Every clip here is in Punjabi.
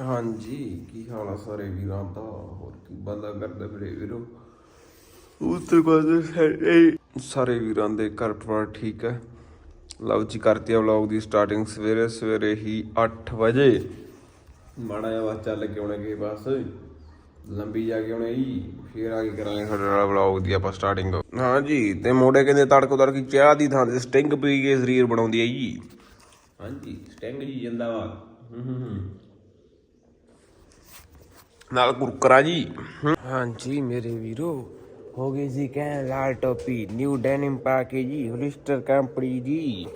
ਹਾਂਜੀ ਕੀ ਹਾਲ ਆ ਸਾਰੇ ਵੀਰਾਂ ਦਾ? ਹੋਰ ਕੀ ਬੰਦਾ ਕਰਦੇ ਮੇਰੇ ਵੀਰੋ? ਉਸ ਤੋਂ ਬਾਅਦ ਸਾਰੇ- ਸਾਰੇ ਵੀਰਾਂ ਦੇ ਘਰ ਪਰਿਵਾਰ ਠੀਕ ਹੈ? ਲਓ ਜੀ ਕਰਤੀ ਆ ਵਲੌਗ ਦੀ ਸਟਾਰਟਿੰਗ ਸਵੇਰੇ ਸਵੇਰੇ ਹੀ 8 ਵਜੇ। ਮਾੜਾ ਜਿਹਾ ਬਸ ਚੱਲ ਕੇ ਆਉਣੇ ਕੇ ਬਸ। ਲੰਬੀ ਜਾ ਕੇ ਆਉਣੇ ਜੀ ਫੇਰ ਆ ਕੇ ਕਰਾਂਗੇ ਤੁਹਾਡੇ ਨਾਲ ਵਲੌਗ ਦੀ ਆਪਾਂ ਸਟਾਰਟਿੰਗ ਹਾਂਜੀ ਤੇ ਮੋੜੇ ਕਹਿੰਦੇ ਤੜਕੋ ਤੜਕੀ ਚਾਹ ਦੀ ਥਾਂ ਤੇ ਸਟਿੰਗ ਪੀ ਕੇ ਸਰੀਰ ਬਣਾਉਂਦੀ ਹੈ ਜੀ। ਹਾਂਜੀ ਸਟਿੰਗ ਜੀ ਜਿੰਦਾਬਾਦ। ਹੂੰ ਹੂੰ ਹੂੰ। ਨਾਲ ਕੁਰਕਰਾ ਜੀ। ਹਾਂਜੀ ਮੇਰੇ ਵੀਰੋ, ਹੋ ਗਈ ਜੀ ਕਹਿ ਲਾਲ ਟੋਪੀ ਨਿਊ ਡੈਨਿਮ ਪਾ ਕੇ ਜੀ ਹੋਲਿਸਟਰ ਕੰਪਨੀ ਜੀ।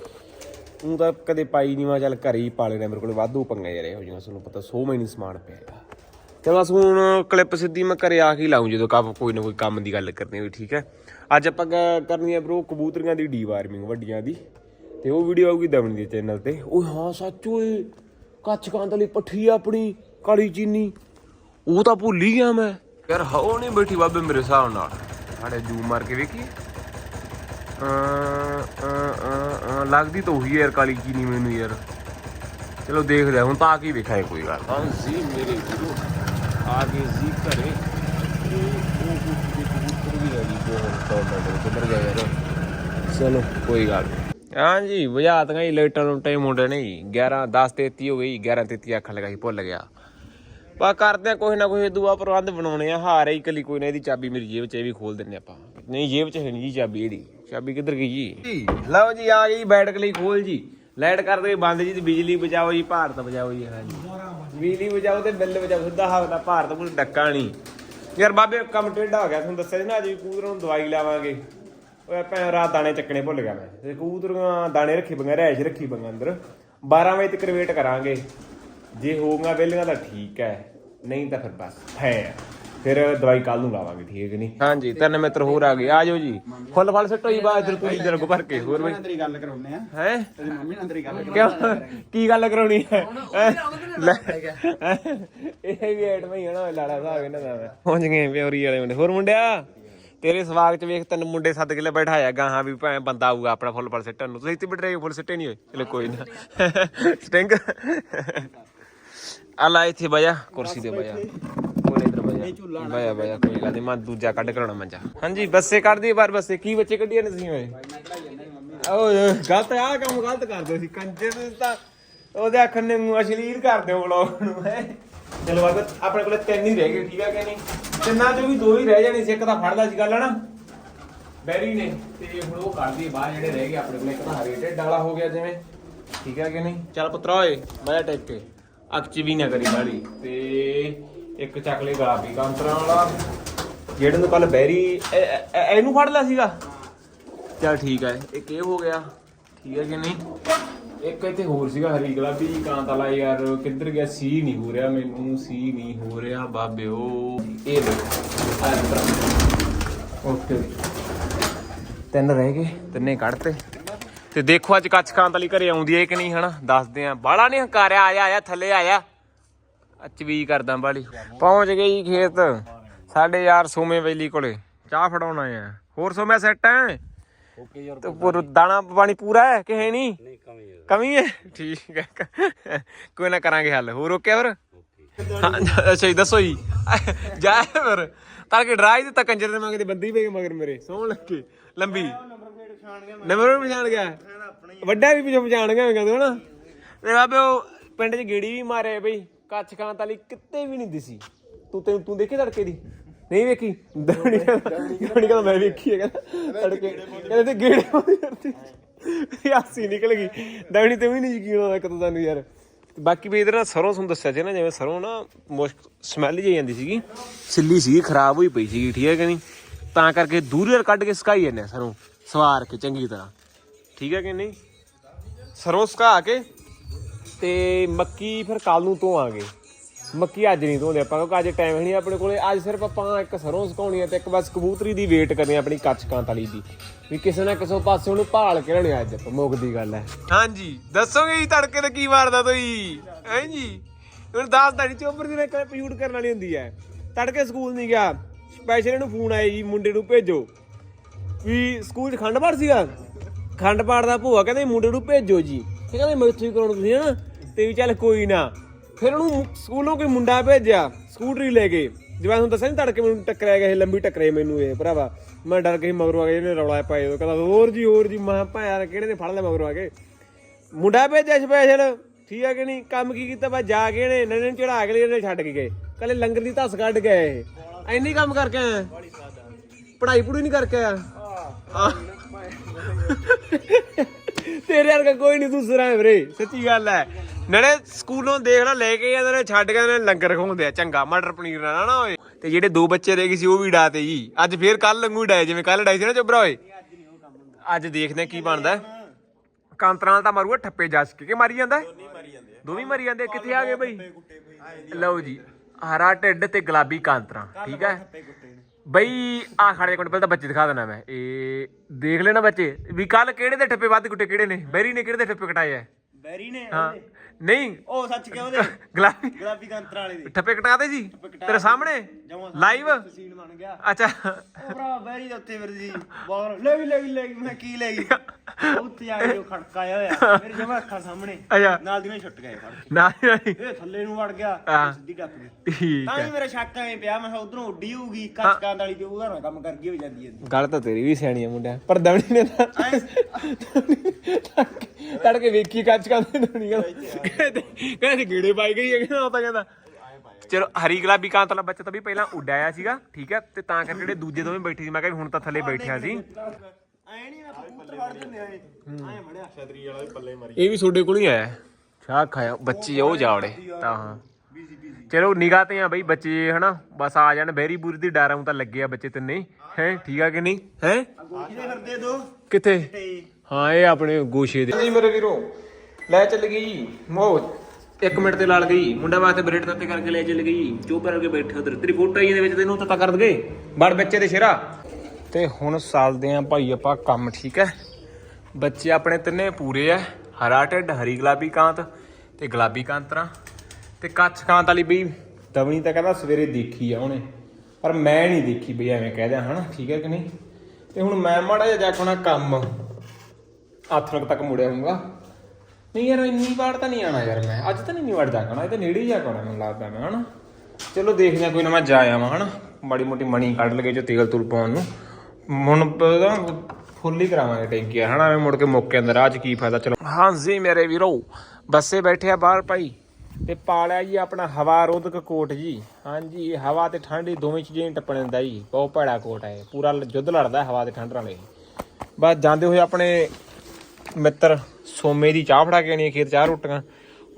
ਉਹ ਤਾਂ ਕਦੇ ਪਾਈ ਨਹੀਂ ਮੈਂ ਚੱਲ ਘਰੇ ਹੀ ਪਾ ਲੈਣਾ ਮੇਰੇ ਕੋਲ ਵਾਧੂ ਪੰਗੇ ਯਾਰ, ਇਹੋ ਜਿਹਾ ਤੁਹਾਨੂੰ ਪਤਾ 100 ਮਹੀਨੇ ਸਮਾਨ ਪਿਆ ਹੈਗਾ ਬਸ ਹੁਣ ਕਲਿੱਪ ਸਿੱਧੀ ਮੈਂ ਘਰੇ ਆ ਕੇ ਹੀ ਲਾਉਂ ਜਦੋਂ ਕੰਮ ਕੋਈ ਨਾ ਕੋਈ ਕੰਮ ਦੀ ਗੱਲ ਕਰਨੀ ਹੋਈ, ਠੀਕ ਹੈ? ਅੱਜ ਆਪਾਂ ਗ- ਕਰਨੀ ਹੈ ਬ్రో ਕਬੂਤਰੀਆਂ ਦੀ ਡੀਵਾਰਮਿੰਗ ਵੱਡੀਆਂ ਦੀ। ਤੇ ਉਹ ਵੀਡੀਓ ਆਊਗੀ ਦਵਨ ਦੇ ਚੈਨਲ ਤੇ। ਓਏ ਹਾਂ, ਸੱਚ ਓਏ, ਕੱਚ ਕਾਂਤ ਵਾਲੀ ਪੱਠੀ ਆਪਣੀ, ਕਾਲੀ ਚੀਨੀ। ਉਹ ਤਾਂ ਭੁੱਲ ਹੀ ਗਿਆ ਮੈਂ। ਯਾਰ ਹੋ ਨਹੀਂ ਬੈਠੀ ਬਾਬੇ ਮੇਰੇ ਹਿਸਾਬ ਨਾਲ। ਸਾਡੇ ਜੂ ਮਾਰ ਕੇ ਵੇਖੀ। ਅ ਲੱਗਦੀ ਤਾਂ ਉਹੀ ਯਾਰ ਕਾਲੀ ਚੀਨੀ ਮੈਨੂੰ ਯਾਰ। ਚਲੋ ਦੇਖਦੇ ਹੁਣ ਤਾਂ ਆ ਕੇ ਵੇਖਾਂਗੇ ਕੋਈ ਗੱਲ ਹਾਂ ਜੀ ਮੇਰੇ ਵੀਰੋ ਆ ਗਏ ਜੀ ਘਰੇ। ਤੇ ਉਹ ਕੁੱਤੀ ਵੀ ਬਹੁਤ ਟੌਪ ਦੇ ਕਿੱਧਰ ਗਿਆ ਯਾਰ ਚਲੋ ਕੋਈ ਗੱਲ ਨੀ। ਹਾਂ ਜੀ ਬੁਝਾਤੀਆਂ ਹੀ ਲੇਟਾਂ ਨੂੰ ਟਾਈਮ ਮੁੰਡੇ ਨੇ ਜੀ। 11 10 33 ਹੋ ਗਈ 11 33 ਅੱਖ ਲਗਾਈ ਭੁੱਲ ਗਿਆ। ਪਾ ਕਰਦੇ ਆ ਕੋਈ ਨਾ ਕੋਈ, ਦੂਆ ਪ੍ਰਬੰਧ ਬਣਾਉਣੇ ਆ। ਹਾਰ ਹੀ ਇਕੱਲੀ ਕੋਈ ਨਾ ਇਹਦੀ ਚਾਬੀ ਮੇਰੀ ਜੇਬ 'ਚ, ਇਹ ਵੀ ਖੋਲ ਦਿੰਨੇ ਆਪਾਂ। ਨਹੀਂ, ਜੇਬ 'ਚ ਹੈ ਨਹੀਂ ਜੀ ਚਾਬੀ ਇਹਦੀ। ਚਾਬੀ ਕਿੱਧਰ ਗਈ ਜੀ? ਲਓ ਜੀ, ਆ ਗਈ ਬੈਠਕ ਲਈ ਖੋਲ ਜੀ। ਲਾਈਟ ਕਰ ਦੇ ਬੰਦ ਜੀ ਤੇ ਬਿਜਲੀ ਬਚਾਓ ਜੀ, ਭਾਰਤ ਬਚਾਓ ਜੀ, ਹਾਂ ਬਿਜਲੀ ਬਚਾਓ ਤੇ ਬਿੱਲ ਬਚਾਓ, ਸਿੱਧਾ ਹੱਥ ਦਾ ਭਾਰਤ ਕੋਈ ਡੱਕਾ ਨਹੀਂ। ਯਾਰ ਬਾਬੇ ਕੰਮ ਟੇਢਾ ਹੋ ਗਿਆ, ਤੁਹਾਨੂੰ ਦੱਸਿਆ ਸੀ ਨਾ, ਅੱਜ ਵੀ ਕੂਦਰਾਂ ਨੂੰ ਦਵਾਈ ਲਾਵਾਂਗੇ। ਓਏ ਭੈਣ ਰਾਤ ਦਾਣੇ ਚੱਕਣੇ ਭੁੱਲ ਗਿਆ ਮੈਂ। ਤੇ ਕਬੂਤਰੀਆਂ ਦਾਣੇ ਰੱਖੀ ਬੰਗਾ ਰਹਿਸ਼ ਰੱਖੀ ਬੰਗਾ ਅੰਦਰ। 12 ਵਜੇ ਤੱਕ ਵੇਟ ਕਰਾਂਗੇ। ਜੇ ਹੋਊਗਾ ਵੇਲੀਆਂ ਤਾਂ ਠੀਕ ਹੈ ਨਹੀਂ ਤਾਂ ਫਿਰ ਬਸ ਹੈ। ਫਿਰ ਦਵਾਈ ਕੱਲ ਨੂੰ ਲਾਵਾਂਗੇ ਠੀਕ ਨਹੀਂ? ਹਾਂਜੀ ਤਿੰਨ ਮਿੱਤਰ ਹੋਰ ਆ ਗਏ ਆ ਜਾਓ ਜੀ। ਫੁੱਲ ਫਲ ਸੱਟੋ ਜੀ ਬਾਅਦ ਇਧਰ ਤੁਸੀਂ ਇਧਰ ਕੋ ਭਰ ਕੇ ਹੋਰ ਬਈ। ਹੀ ਗੱਲ ਕਰਾਉਨੇ ਆ। ਹੈ? ਤੇਰੀ ਮੰਮੀ ਨਾਲ ਹੀ ਗੱਲ ਕਿਉਂ? ਕੀ ਗੱਲ ਕਰਾਉਣੀ ਹੈ? ਇਹ ਵੀ ਐਡ ਮੈਂ ਹਣਾ ਲਾੜਾ ਸਾਹਿਬ ਇਹਨਾਂ ਦਾ। ਪਹੁੰਚ ਗਏ ਪਿਓਰੀ ਵਾਲੇ ਮੁੰਡੇ। ਹੋਰ ਮੁੰਡਿਆ? ਤੇਰੇ ਸਵਾਗਤ ਚ ਵੇਖ ਤੈਨੂੰ ਮੁੰਡੇ ਸੱਦ ਕੇ ਲੈ ਬੈਠਾਇਆ ਗਾਹਾਂ ਵੀ ਭਾਵੇਂ ਬੰਦਾ ਆਊਗਾ ਆਪਣਾ ਫੁੱਲ ਫਲ ਸਿੱਟਣ ਨੂੰ। ਤੁਸੀਂ ਇੱਥੇ ਬਿਠਾਏ ਫੁੱਲ ਸਿੱਟੇ ਨਹੀਂ ਹੋਏ। ਚਲੋ ਕੋਈ ਨਾ। ਸਟਿੰਗ। ਆ ਲੈ ਇੱਥੇ ਬਜਾ ਕੁਰਸੀ ਤੇ ਬਜਾ। ਕੋਲੇ ਇਧਰ ਬਜਾ। ਬਜਾ ਬਜਾ ਕੋਈ ਗੱਲ ਨਹੀਂ ਮੈਂ ਦੂਜਾ ਕੱਢ ਕਰਾਉਣਾ ਮੰਜਾ। ਹਾਂਜੀ ਬੱਸੇ ਕੱਢਦੀ ਬਾਰ ਬੱਸੇ ਕੀ ਬੱਚੇ ਕੱਢੀਆਂ ਨੇ ਤੁਸੀਂ ਓਏ? ਓਏ ਗਲਤ ਆ ਕੰਮ ਗਲਤ ਕਰਦੇ ਸੀ। ਕੰਜੇ ਤੁਸੀਂ ਤਾਂ ਉਹਦੇ ਆਖਣ ਨੇ ਨੂੰ ਅਸ਼ਲੀਲ ਕਰਦੇ ਹੋ ਵਲੌਗ ਨੂੰ ਹੈ। ਚਲੋ ਬਾਬਾ ਆਪਣੇ ਕੋਲੇ ਤਿੰਨ ਹੀ ਰਹਿ ਗਏ ਠੀਕ ਆ ਕਿ ਨਹੀਂ? ਤਿੰਨਾਂ ਚੋਂ ਵੀ ਦੋ ਹੀ ਰਹਿ ਜਾਣੇ ਸੀ ਇੱਕ ਤਾਂ ਫੜਦਾ ਸੀ ਗੱਲ ਹੈ ਨਾ ਬੈਰੀ ਨੇ ਤੇ ਹੁਣ ਉਹ ਕੱਢਦੀ ਬਾਹਰ ਜਿਹੜੇ ਰਹਿ ਗਏ ਆਪਣੇ ਕੋਲੇ ਇੱਕ ਤਾਂ ਹਰੇ ਢਿੱਡ ਵਾਲਾ ਹੋ ਗਿਆ ਜਿਵੇਂ। ਠੀਕ ਆ ਕਿ ਨਹੀਂ? ਚੱਲ ਪੁੱਤਰਾ ਓਏ ਮੈਂ ਟੈਕ ਕੇ। ਅੱਖ ਵੀ ਨਾ ਕਰੀ ਬਾੜੀ ਤੇ ਇੱਕ ਚੱਕ ਲਈ ਗੁਲਾਬੀ ਕਾਂਤਰਾਂ ਵਾਲਾ। ਜਿਹੜੇ ਨੂੰ ਕੱਲ ਬੈਰੀ ਇਹਨੂੰ ਫੜ ਲਿਆ ਸੀਗਾ। ਚਲ ਠੀਕ ਹੈ ਇੱਕ ਇਹ ਹੋ ਗਿਆ। ਠੀਕ ਹੈ ਕਿ ਨਹੀਂ? ਇੱਕ ਇੱਥੇ ਹੋਰ ਸੀਗਾ ਹਰੀ ਗੁਲਾਬੀ, ਕਾਂਤ ਵਾਲਾ ਯਾਰ, ਕਿੱਧਰ ਗਿਆ? ਸੀ ਨਹੀਂ ਹੋ ਰਿਹਾ ਮੈਨੂੰ, ਸੀ ਨਹੀਂ ਹੋ ਰਿਹਾ ਬਾਬਿਓ। ਇਹ ਲੋ ਓਕੇ ਤਿੰਨ ਰਹਿ ਗਏ, ਤਿੰਨੇ ਕੱਢਤੇ। ਤੇ ਦੇਖੋ ਅੱਜ ਕੱਚ ਕਾਂਤ ਵਾਲੀ ਘਰੇ ਆਉਂਦੀ ਹੈ ਕਿ ਨਹੀਂ ਹਨਾ? ਦੱਸਦੇ ਆ ਬਾਲਾ ਨਹੀਂ ਹੰਕਾਰਿਆ ਆਇਆ ਆਇਆ ਥੱਲੇ ਆਇਆ। ਅੱਚ ਵੀ ਕਰਦਾ ਬਾਲੀ। ਪਹੁੰਚ ਗਏ ਜੀ ਖੇਤ ਸਾਡੇ ਯਾਰ ਸੋਮੇ ਵੈਲੀ ਕੋਲੇ। ਚਾਹ ਫੜਾਉਣ ਆ ਹੋਰ ਸੋਮੇ ਸੈੱਟ ਓਕੇ ਯਾਰ ਤੇ ਪੁਰ ਦਾਣਾ ਪਾਣੀ ਪੂਰਾ ਹੈ ਕਿ ਹੈ ਨਹੀਂ? ਨਹੀਂ ਕਮੀ ਹੈ। ਠੀਕ ਹੈ। ਕੋਈ ਨਾ ਕਰਾਂਗੇ ਹੱਲ। ਹੋਰ ਓਕੇ ਫਿਰ? ਅੱਛਾ ਜੀ ਦੱਸੋ ਜੀ। ਜਾ ਫਿਰ। ਤਾਂ ਕਿ ਡਰਾ ਹੀ ਦਿੱਤਾ ਕੰਜਰ ਨੇ ਮੰਗਦੇ ਬੰਦੀ ਪੈ ਗਏ ਮਗਰ ਮੇਰੇ। ਸੋਹਣ ਲੱਗੇ। ਲੰਬੀ। ਨੰਬਰ ਵੀ ਪਛਾਣ ਗਿਆ? ਵੱਡਾ ਵੀ ਪਿਛੋਂ ਪਛਾਣ ਗਿਆ ਮੈਂ ਕਹਿੰਦਾ ਹਨਾ। ਤੇ ਬਾਬੇ ਉਹ ਪਿੰਡ 'ਚ ਗੇੜੀ ਵੀ ਮਾਰੇ ਬਈ ਕੱਚ ਕਾਂ ਤਾਲੀ ਕਿਤੇ ਵੀ ਨਹੀਂ ਦਿਸੀ। ਤੂੰ ਤੈਨੂੰ ਤੂੰ ਦੇਖੀ ਤੜਕੇ ਦੀ? ਨਹੀਂ ਵੇਖੀ? ਦਵਣੀ ਕਹਿੰਦਾ ਮੈਂ ਵੇਖੀ ਹੈ ਕਹਿੰਦਾ ਤੜਕੇ। ਕਹਿੰਦੇ ਤੇ ਗੇੜੇ ਮਾਰੀ ਕਰਦੀ ਹਾਸੀ ਨਿਕਲ ਗਈ। ਦਵਣੀ ਤੇ ਵੀ ਨਹੀਂ ਯਕੀਨ ਆਉਂਦਾ ਕਦੋਂ ਤੁਹਾਨੂੰ ਯਾਰ। ਬਾਕੀ ਵੀ ਇਧਰ ਨਾ ਸਰੋਂ ਤੁਹਾਨੂੰ ਦੱਸਿਆ ਸੀ ਨਾ ਜਿਵੇਂ ਸਰੋਂ ਨਾ ਮੁਸ਼ਕ ਸਮੈਲ ਜਿਹੀ ਜਾਂਦੀ ਸੀਗੀ। ਸਿੱਲੀ ਸੀਗੀ ਖਰਾਬ ਹੋਈ ਪਈ ਸੀਗੀ ਠੀਕ ਹੈ ਕਿ ਨਹੀਂ? ਤਾਂ ਕਰਕੇ ਦੂਰੀਅਰ ਕੱਢ ਕੇ ਸੁਕਾਈ ਜਾਂਦੇ ਸਰੋਂ। ਸਵਾਰ ਕੇ ਚੰਗੀ ਤਰ੍ਹਾਂ। ਠੀਕ ਹੈ ਕਿ ਨਹੀਂ? ਸਰੋਂ ਸੁਕਾ ਕੇ ਤੇ ਮੱਕੀ ਫਿਰ ਕੱਲ ਨੂੰ ਧੋਵਾਂਗੇ। ਮੱਕੀ ਅੱਜ ਨਹੀਂ ਧੋਦੇ ਆਪਾਂ ਕਿਉਂਕਿ ਅੱਜ ਟਾਈਮ ਨਹੀਂ ਆਪਣੇ ਕੋਲੇ। ਅੱਜ ਸਿਰਫ ਆਪਾਂ ਇੱਕ ਸਰੋਂ ਸੁਕਾਉਣੀ ਹੈ ਤੇ ਇੱਕ ਬਸ ਕਬੂਤਰੀ ਦੀ ਵੇਟ ਕਰਨੀ ਹੈ ਆਪਣੀ ਕੱਚ ਕਾਂ ਤਾਲੀ ਦੀ। ਵੀ ਕਿਸੇ ਨਾ ਕਿਸੇ ਪਾਸੇ ਉਹਨੂੰ ਭਾਲ ਕੇ ਲੈਣੇ ਅੱਜ ਆਪਾਂ ਮੁੱਕ ਦੀ ਗੱਲ ਹੈ। ਹਾਂਜੀ ਦੱਸੋਗੇ ਜੀ ਤੜਕੇ ਤੇ ਕੀ ਮਾਰਦਾ ਤੁਸੀਂ? ਹੈਂ ਜੀ? ਹੁਣ ਦੱਸਦਾ ਨਹੀਂ ਚੋਬਰ ਦੀ ਨਾ ਕੰਪਿਊਟ ਕਰਨ ਵਾਲੀ ਹੁੰਦੀ ਹੈ। ਤੜਕੇ ਸਕੂਲ ਨਹੀਂ ਗਿਆ ਸਪੈਸ਼ਲ ਇਹਨੂੰ ਫੋਨ ਆਇਆ ਜੀ ਮੁੰਡੇ ਨੂੰ ਭੇਜੋ। ਵੀ ਸਕੂਲ 'ਚ ਖੰਡ ਪਾਠ ਸੀਗਾ? ਖੰਡ ਪਾਠ ਦਾ ਭੂਆ ਕਹਿੰਦੇ ਮੁੰਡੇ ਨੂੰ ਭੇਜੋ ਜੀ। ਇਹ ਕਹਿੰਦੇ ਮੈਥੋਂ ਹੀ ਕਰਾਉਣਾ ਤੁਸੀਂ ਹਨਾ? ਤੇ ਵੀ ਚੱਲ ਕੋਈ ਨਾ। ਫਿਰ ਉਹਨੂੰ ਸਕੂਲੋਂ ਕੋਈ ਮੁੰਡਾ ਭੇਜਿਆ, ਸਕੂਟਰੀ ਲੈ ਕੇ। ਜਿਵੇਂ ਹੁਣ ਦੱਸਿਆ ਨਹੀਂ ਤੜਕੇ ਮੈਨੂੰ ਟੱਕਰਿਆ ਗਿਆ ਇਹ ਲੰਬੀ ਟੱਕਰੇ ਮੈਨੂੰ ਇਹ ਭਰਾਵਾ। ਮੈਂ ਡਰ ਕੇ ਮਗਰੋਂ ਆ ਗਿਆ, ਇਹਨੇ ਰੌਲਾ ਪਾਇਆ ਉਹ ਕਹਿੰਦਾ ਹੋਰ ਜੀ ਹੋਰ ਜੀ। ਮੈਂ ਭਾ ਯਾਰ ਕਿਹੜੇ ਨੇ ਫੜ ਲਿਆ ਮਗਰੋਂ ਆ ਕੇ। ਮੁੰਡਾ ਭੇਜਿਆ ਸਪੈਸ਼ਲ ਠੀਕ ਆ ਕਿ ਨਹੀਂ? ਕੰਮ ਕੀ ਕੀਤਾ? ਬਸ ਜਾ ਕੇ ਨੇ ਨਨੇ ਨੂੰ ਚੜਾ ਕੇ ਇਹਨੇ ਛੱਡ ਕੇ ਗਏ। ਕੱਲੇ ਲੰਗਰ ਦੀ ਧਸ ਕੱਢ ਗਏ ਇਹ ਐਨੀ ਕੰਮ ਕਰਕੇ ਆਇਆ? ਪੜ੍ਹਾਈ ਪੜੂਈ ਨਹੀਂ ਕਰਕੇ ਆਇਆ? ਤੇਰੇ ਵਰਗਾ ਕੋਈ ਨਹੀਂ ਦੂਸਰਾ ਹੈ ਵੀਰੇ, ਸੱਚੀ ਗੱਲ ਹੈ ਨੜੇ ਸਕੂਲੋਂ ਦੇਖ ਲੈ ਲੈ ਕੇ ਜਾਂਦੇ ਨੇ, ਛੱਡ ਕੇ ਨੇ, ਲੰਗਰ ਖਵਾਉਂਦੇ ਆ, ਚੰਗਾ, ਮਟਰ ਪਨੀਰ ਨਾਲ, ਨਾ ਹੋਏ ਤੇ ਜਿਹੜੇ ਦੋ ਬੱਚੇ ਰਹਿ ਗਏ ਸੀ, ਉਹ ਵੀ ਡਾਤੇ ਜੀ। ਅੱਜ ਫੇਰ ਕੱਲ ਲੰਗੂ ਡਾਏ ਜਿਵੇਂ ਕੱਲ ਡਾਈ ਸੀ ਨਾ ਚੋਬਰਾ ਹੋਏ ਅੱਜ ਦੇਖਦੇ ਆ ਕੀ ਬਣਦਾ ਕਾਂਤਰਾਂ ਤਾਂ ਮਾਰੂਗਾ, ਠੱਪੇ ਜੱਸ ਕੇ। ਮਾਰੀ ਜਾਂਦਾ ਦੋਵੇਂ ਮਾਰੀ ਜਾਂਦੇ ਕਿੱਥੇ ਆ ਗਏ ਬਈ? ਲਓ ਜੀ। ਹਰਾ ਢਿੱਡ ਤੇ ਗੁਲਾਬੀ ਕਾਂਤਰਾਂ ਠੀਕ ਹੈ? ਬਈ ਆ ਖੜੇ ਕੋਲ ਪਹਿਲਾਂ ਤਾਂ ਬੱਚੇ ਦਿਖਾ ਦੇਣਾ ਮੈਂ। ਇਹ ਦੇਖ ਲੈਣਾ ਬੱਚੇ। ਵੀ ਕੱਲ ਕਿਹੜੇ ਦੇ ਠੱਪੇ ਵੱਧ ਗੁੱਟੇ ਕਿਹੜੇ ਨੇ? ਬੈਰੀ ਨੇ ਕਿਹੜੇ ਦੇ ਠੱਪੇ ਕਟਾਏ ਆ? ਬੈਰੀ ਨੇ ਹਾਂ। ਨਹੀਂ। ਉਹ ਸੱਚ ਕਿਹਾ ਉਹਦੇ ਗੁਲਾਬੀ। ਗੁਲਾਬੀ ਕੰਤਰ ਵਾਲੇ ਦੇ। ਠੱਪੇ ਕਟਾਤੇ ਜੀ? ਤੇਰੇ ਸਾਹਮਣੇ? ਲਾਈਵ ਸੀਨ ਬਣ ਗਿਆ। ਅੱਛਾ। ਉਹ ਭਰਾ ਬੈਰੀ ਦੇ ਉੱਤੇ ਫਿਰਦੀ। ਬਾਹਰ ਲੈ ਵੀ ਲੈ ਗਈ ਲੈ ਗਈ ਮੈਂ ਕੀ ਲੈ ਗਈ? ਉੱਤੇ ਆ ਕੇ ਉਹ ਖੜਕਾ ਆਇਆ ਹੋਇਆ। ਮੇਰੇ ਜਮਾ ਅੱਖਾਂ ਸਾਹਮਣੇ। ਅੱਛਾ। ਨਾਲ ਦੀ ਨਾਲ ਛੁੱਟ ਗਏ ਫੜ ਕੇ। ਨਾ ਨਹੀਂ ਇਹ ਥੱਲੇ ਨੂੰ ਵੜ ਗਿਆ। ਸਿੱਧੀ ਡੱਪ ਗਈ। ਠੀਕ ਤਾਂ ਹੈ ਮੇਰਾ ਸ਼ੱਕ ਐਵੇਂ ਪਿਆ। ਮੈਂ ਉਧਰੋਂ ਉੱਡੀ ਹੋਊਗੀ। ਕੱਚਕਾਂ ਵਾਲੀ ਤੇ ਉਹਦਾ ਨਾ ਕੰਮ ਕਰ ਗਈ ਹੋ ਜਾਂਦੀ ਹੈ ਗੱਲ ਤਾਂ ਤੇਰੀ ਵੀ ਸਿਆਣੀ ਆ ਮੁੰਡਿਆ। ਪਰ ਦਵਣੀ ਨੇ ਤਾਂ ਤੜਕੇ ਵੇਖੀ ਕੱਚ ਕੰਦੇ ਦਵਣੀ ਕਹਿੰਦੇ ਕਹਿੰਦੇ ਗੀੜੇ ਪਾਈ ਗਈ ਹੈ ਕਹਿੰਦਾ ਉਹ ਤਾਂ ਕਹਿੰਦਾ। ਚਲੋ ਹਰੀ ਗੁਲਾਬੀ ਕਾਂਤ ਵਾਲਾ ਬੱਚਾ ਤਾਂ ਵੀ ਪਹਿਲਾਂ ਉੱਡਾਇਆ ਸੀਗਾ ਠੀਕ ਹੈ ਤੇ ਤਾਂ ਕਰਕੇ ਜਿਹੜੇ ਦੂਜੇ ਦੋਵੇਂ ਬੈਠੇ ਸੀ ਮੈਂ ਕਿਹਾ ਵੀ ਹੁਣ ਤਾਂ ਥੱਲੇ ਬੈਠਿਆ ਸੀ। ਐ ਨਹੀਂ ਮੈਂ ਕਬੂਤਰ ਵੜ ਦਿੰਦੇ ਆਏ ਐ ਮੜਿਆ ਛਤਰੀ ਵਾਲਾ ਵੀ ਪੱਲੇ ਮਰੀ ਇਹ ਵੀ ਤੁਹਾਡੇ ਕੋਲ ਹੀ ਆਇਆ। ਸ਼ਾਹ ਖਾਇਆ ਬੱਚੇ ਉਹ ਜਾਵੜੇ ਤਾਂ ਹਾਂ। ਚਲੋ ਨਿਗਾਹ ਤੇ ਆ ਬਈ ਬੱਚੇ ਹਨਾ ਬਸ ਆ ਜਾਣ ਬੈਰੀ ਬੂਰੀ ਦੀ ਡਰ ਆਉਂ ਤਾਂ ਲੱਗੇ ਆ ਬੱਚੇ ਤਿੰਨੇ ਹੈ। ਠੀਕ ਆ ਕਿ ਨਹੀਂ? ਹੈ? ਕਿੱਥੇ? ਹਾਂ ਇਹ ਆਪਣੇ ਗੋਸ਼ੇ ਦੇ। ਜੀ ਮੇਰੇ ਵੀਰੋ ਲੈ ਚੱਲ ਗਈ ਮੋ ਇੱਕ ਮਿੰਟ ਤੇ ਲੜ ਗਈ, ਮੁੰਡਾ ਵਾਸਤੇ ਬ੍ਰੇਡ ਤੱਤੇ ਕਰਕੇ ਲੈ ਚੱਲ ਗਈ। ਚੁੱਪ ਕਰਕੇ ਬੈਠੇ ਉਧਰ। ਤੇਰੀ ਫੋਟੋ ਆਈ ਇਹਦੇ ਵਿੱਚ ਤੈਨੂੰ ਤੱਤਾ ਕਰ ਦਗੇ? ਬੜ ਬੱਚੇ ਦੇ ਸ਼ੇਰਾ। ਤੇ ਹੁਣ ਸਾਲਦੇ ਆ ਭਾਈ ਆਪਾਂ ਕੰਮ, ਠੀਕ ਹੈ? ਬੱਚੇ ਆਪਣੇ ਤਿੰਨੇ ਪੂਰੇ ਆ ਹਰਾ ਢਿੱਡ, ਹਰੀ ਗੁਲਾਬੀ ਕਾਂਤ ਤੇ ਗੁਲਾਬੀ ਕਾਂਤਰਾ। ਤੇ ਕੱਛ ਕਾਂਤ ਵਾਲੀ ਵੀ ਦਵਣੀ ਤਾਂ ਕਹਿੰਦਾ ਸਵੇਰੇ ਦੇਖੀ ਆ ਉਹਨੇ। ਪਰ ਮੈਂ ਨਹੀਂ ਦੇਖੀ ਬਈ, ਐਵੇਂ ਕਹਿ ਦਿਆਂ, ਹਨਾ? ਠੀਕ ਹੈ ਕਿ ਨਹੀਂ? ਤੇ ਹੁਣ ਮੈਂ ਮਾੜਾ ਜਿਹਾ ਜਾ ਕੇ ਆਉਣਾ ਕੰਮ ਆਥਰਕ ਤੱਕ ਮੁੜਿਆ ਹੋਊਗਾ। ਨਹੀਂ ਯਾਰ, ਇੰਨੀ ਵਾਰ ਤਾਂ ਨਹੀਂ ਆਣਾ ਯਾਰ ਮੈਂ। ਅੱਜ ਤਾਂ ਨਹੀਂ ਵਾਰ ਜਾ ਇਹ ਤਾਂ ਨੇੜੇ ਹੀ ਜਾ ਕਣਾ ਮੈਨੂੰ ਲੱਗਦਾ ਮੈਂ, ਹਨਾ? ਚਲੋ ਦੇਖਦੇ ਹਾਂ, ਕੋਈ ਨਾ ਮੈਂ ਜਾ ਆਵਾਂ, ਹਨਾ? ਮਾੜੀ ਮੋਟੀ ਮਣੀ ਕੱਢ ਲਗੇ ਜੋ ਤੇਲ ਤੁਲ ਪਾਉਣ ਨੂੰ। ਹੁਣ ਪਤਾ ਫੁੱਲ ਹੀ ਕਰਾਵਾਂਗੇ ਟੈਂਕੀ ਹਨਾ? ਐਵੇਂ ਮੁੜ ਕੇ ਮੁੱਕ ਅੰਦਰ ਆ ਚ ਕੀ ਫਾਇਦਾ? ਚਲੋ। ਹਾਂਜੀ ਮੇਰੇ ਵੀਰੋ, ਬੱਸੇ ਬੈਠੇ ਆ ਬਾਹਰ ਭਾਈ। ਤੇ ਪਾਲਿਆ ਜੀ ਆਪਣਾ ਹਵਾ ਰੋਧਕ ਕੋਟ ਜੀ। ਹਾਂਜੀ, ਇਹ ਹਵਾ ਤੇ ਠੰਡ ਹੀ ਦੋਵੇਂ ਚੀਜ਼ਾਂ ਹੀ ਟੱਪਣ ਦਿੰਦਾ ਜੀ। ਬਹੁਤ ਭੈੜਾ ਕੋਟ ਹੈ ਪੂਰਾ ਯੁੱਧ ਲੜਦਾ ਹਵਾ ਤੇ ਠੰਡ ਨਾਲੇ। ਬਸ ਜਾਂਦੇ ਹੋਏ ਆਪਣੇ ਮਿੱਤਰ, ਸੋਮੇ ਦੀ ਚਾਹ ਫੜਾ ਕੇ ਆਣੀ ਖੇਤ ਚਾਹ ਰੋਟੀਆਂ।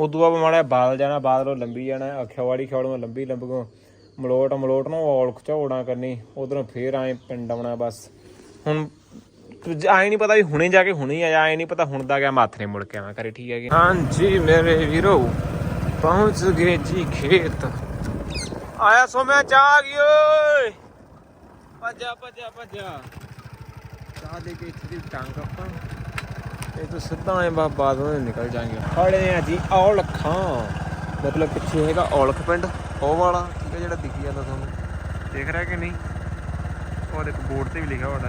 ਉਦੋਂ ਬਾਅਦ ਮਾੜਾ ਬਾਦਲ ਜਾਣਾ, ਬਾਦਲੋਂ ਲੰਬੀ ਜਾਣਾ ਅਖਿਆਵਾੜੀ ਖਿਆੜੋਂ ਲੰਬੀ ਲੰਬਗੋਂ। ਮਲੋਟ ਮਲੋਟ ਨੂੰ ਔਲਖ ਝੋੜਾਂ ਕਰਨੀ, ਉਧਰੋਂ ਫੇਰ ਆਏ ਪਿੰਡ ਆਉਣਾ ਬਸ। ਹੁਣ ਆਏ ਨਹੀਂ ਪਤਾ ਵੀ ਹੁਣੇ ਜਾ ਕੇ ਹੁਣੇ ਹੀ ਆਏ ਨਹੀਂ ਪਤਾ ਹੁਣ ਦਾ ਗਿਆ, ਮਾਥਰੇ ਮੁੜ ਕੇ ਆਵਾਂ ਕਰੇ ਠੀਕ ਹੈ ਕਿ ਹਾਂਜੀ ਮੇਰੇ ਵੀਰੋ, ਪਹੁੰਚ ਗਏ ਜੀ ਖੇਤ। ਆਇਆ ਸੋਮਿਆ, ਚਾਹ ਆ ਗਈ, ਓਏ। ਭੱਜਾ ਭੱਜਾ ਭੱਜਾ। ਚਾਹ ਦੇ ਕੇ ਇੱਥੇ ਦੀ ਟੰਗ ਆਪਾਂ। ਇਹ ਤਾਂ ਸਿੱਧਾ ਐ ਬਾਬਾ ਤੋਂ ਨਿਕਲ ਜਾਾਂਗੇ ਖੜੇ ਆ ਜੀ ਔਲਖਾਂ ਮਤਲਬ ਪਿੱਛੇ ਹੈਗਾ ਔਲਖ ਪਿੰਡ, ਉਹ ਵਾਲਾ, ਠੀਕ ਹੈ ਜਿਹੜਾ ਦਿਖੀ ਜਾਂਦਾ ਤੁਹਾਨੂੰ। ਦੇਖ ਰਿਹਾ ਕਿ ਨਹੀਂ? ਔਰ ਇੱਕ ਬੋਰਡ ਤੇ ਵੀ ਲਿਖਿਆ ਹੋਣਾ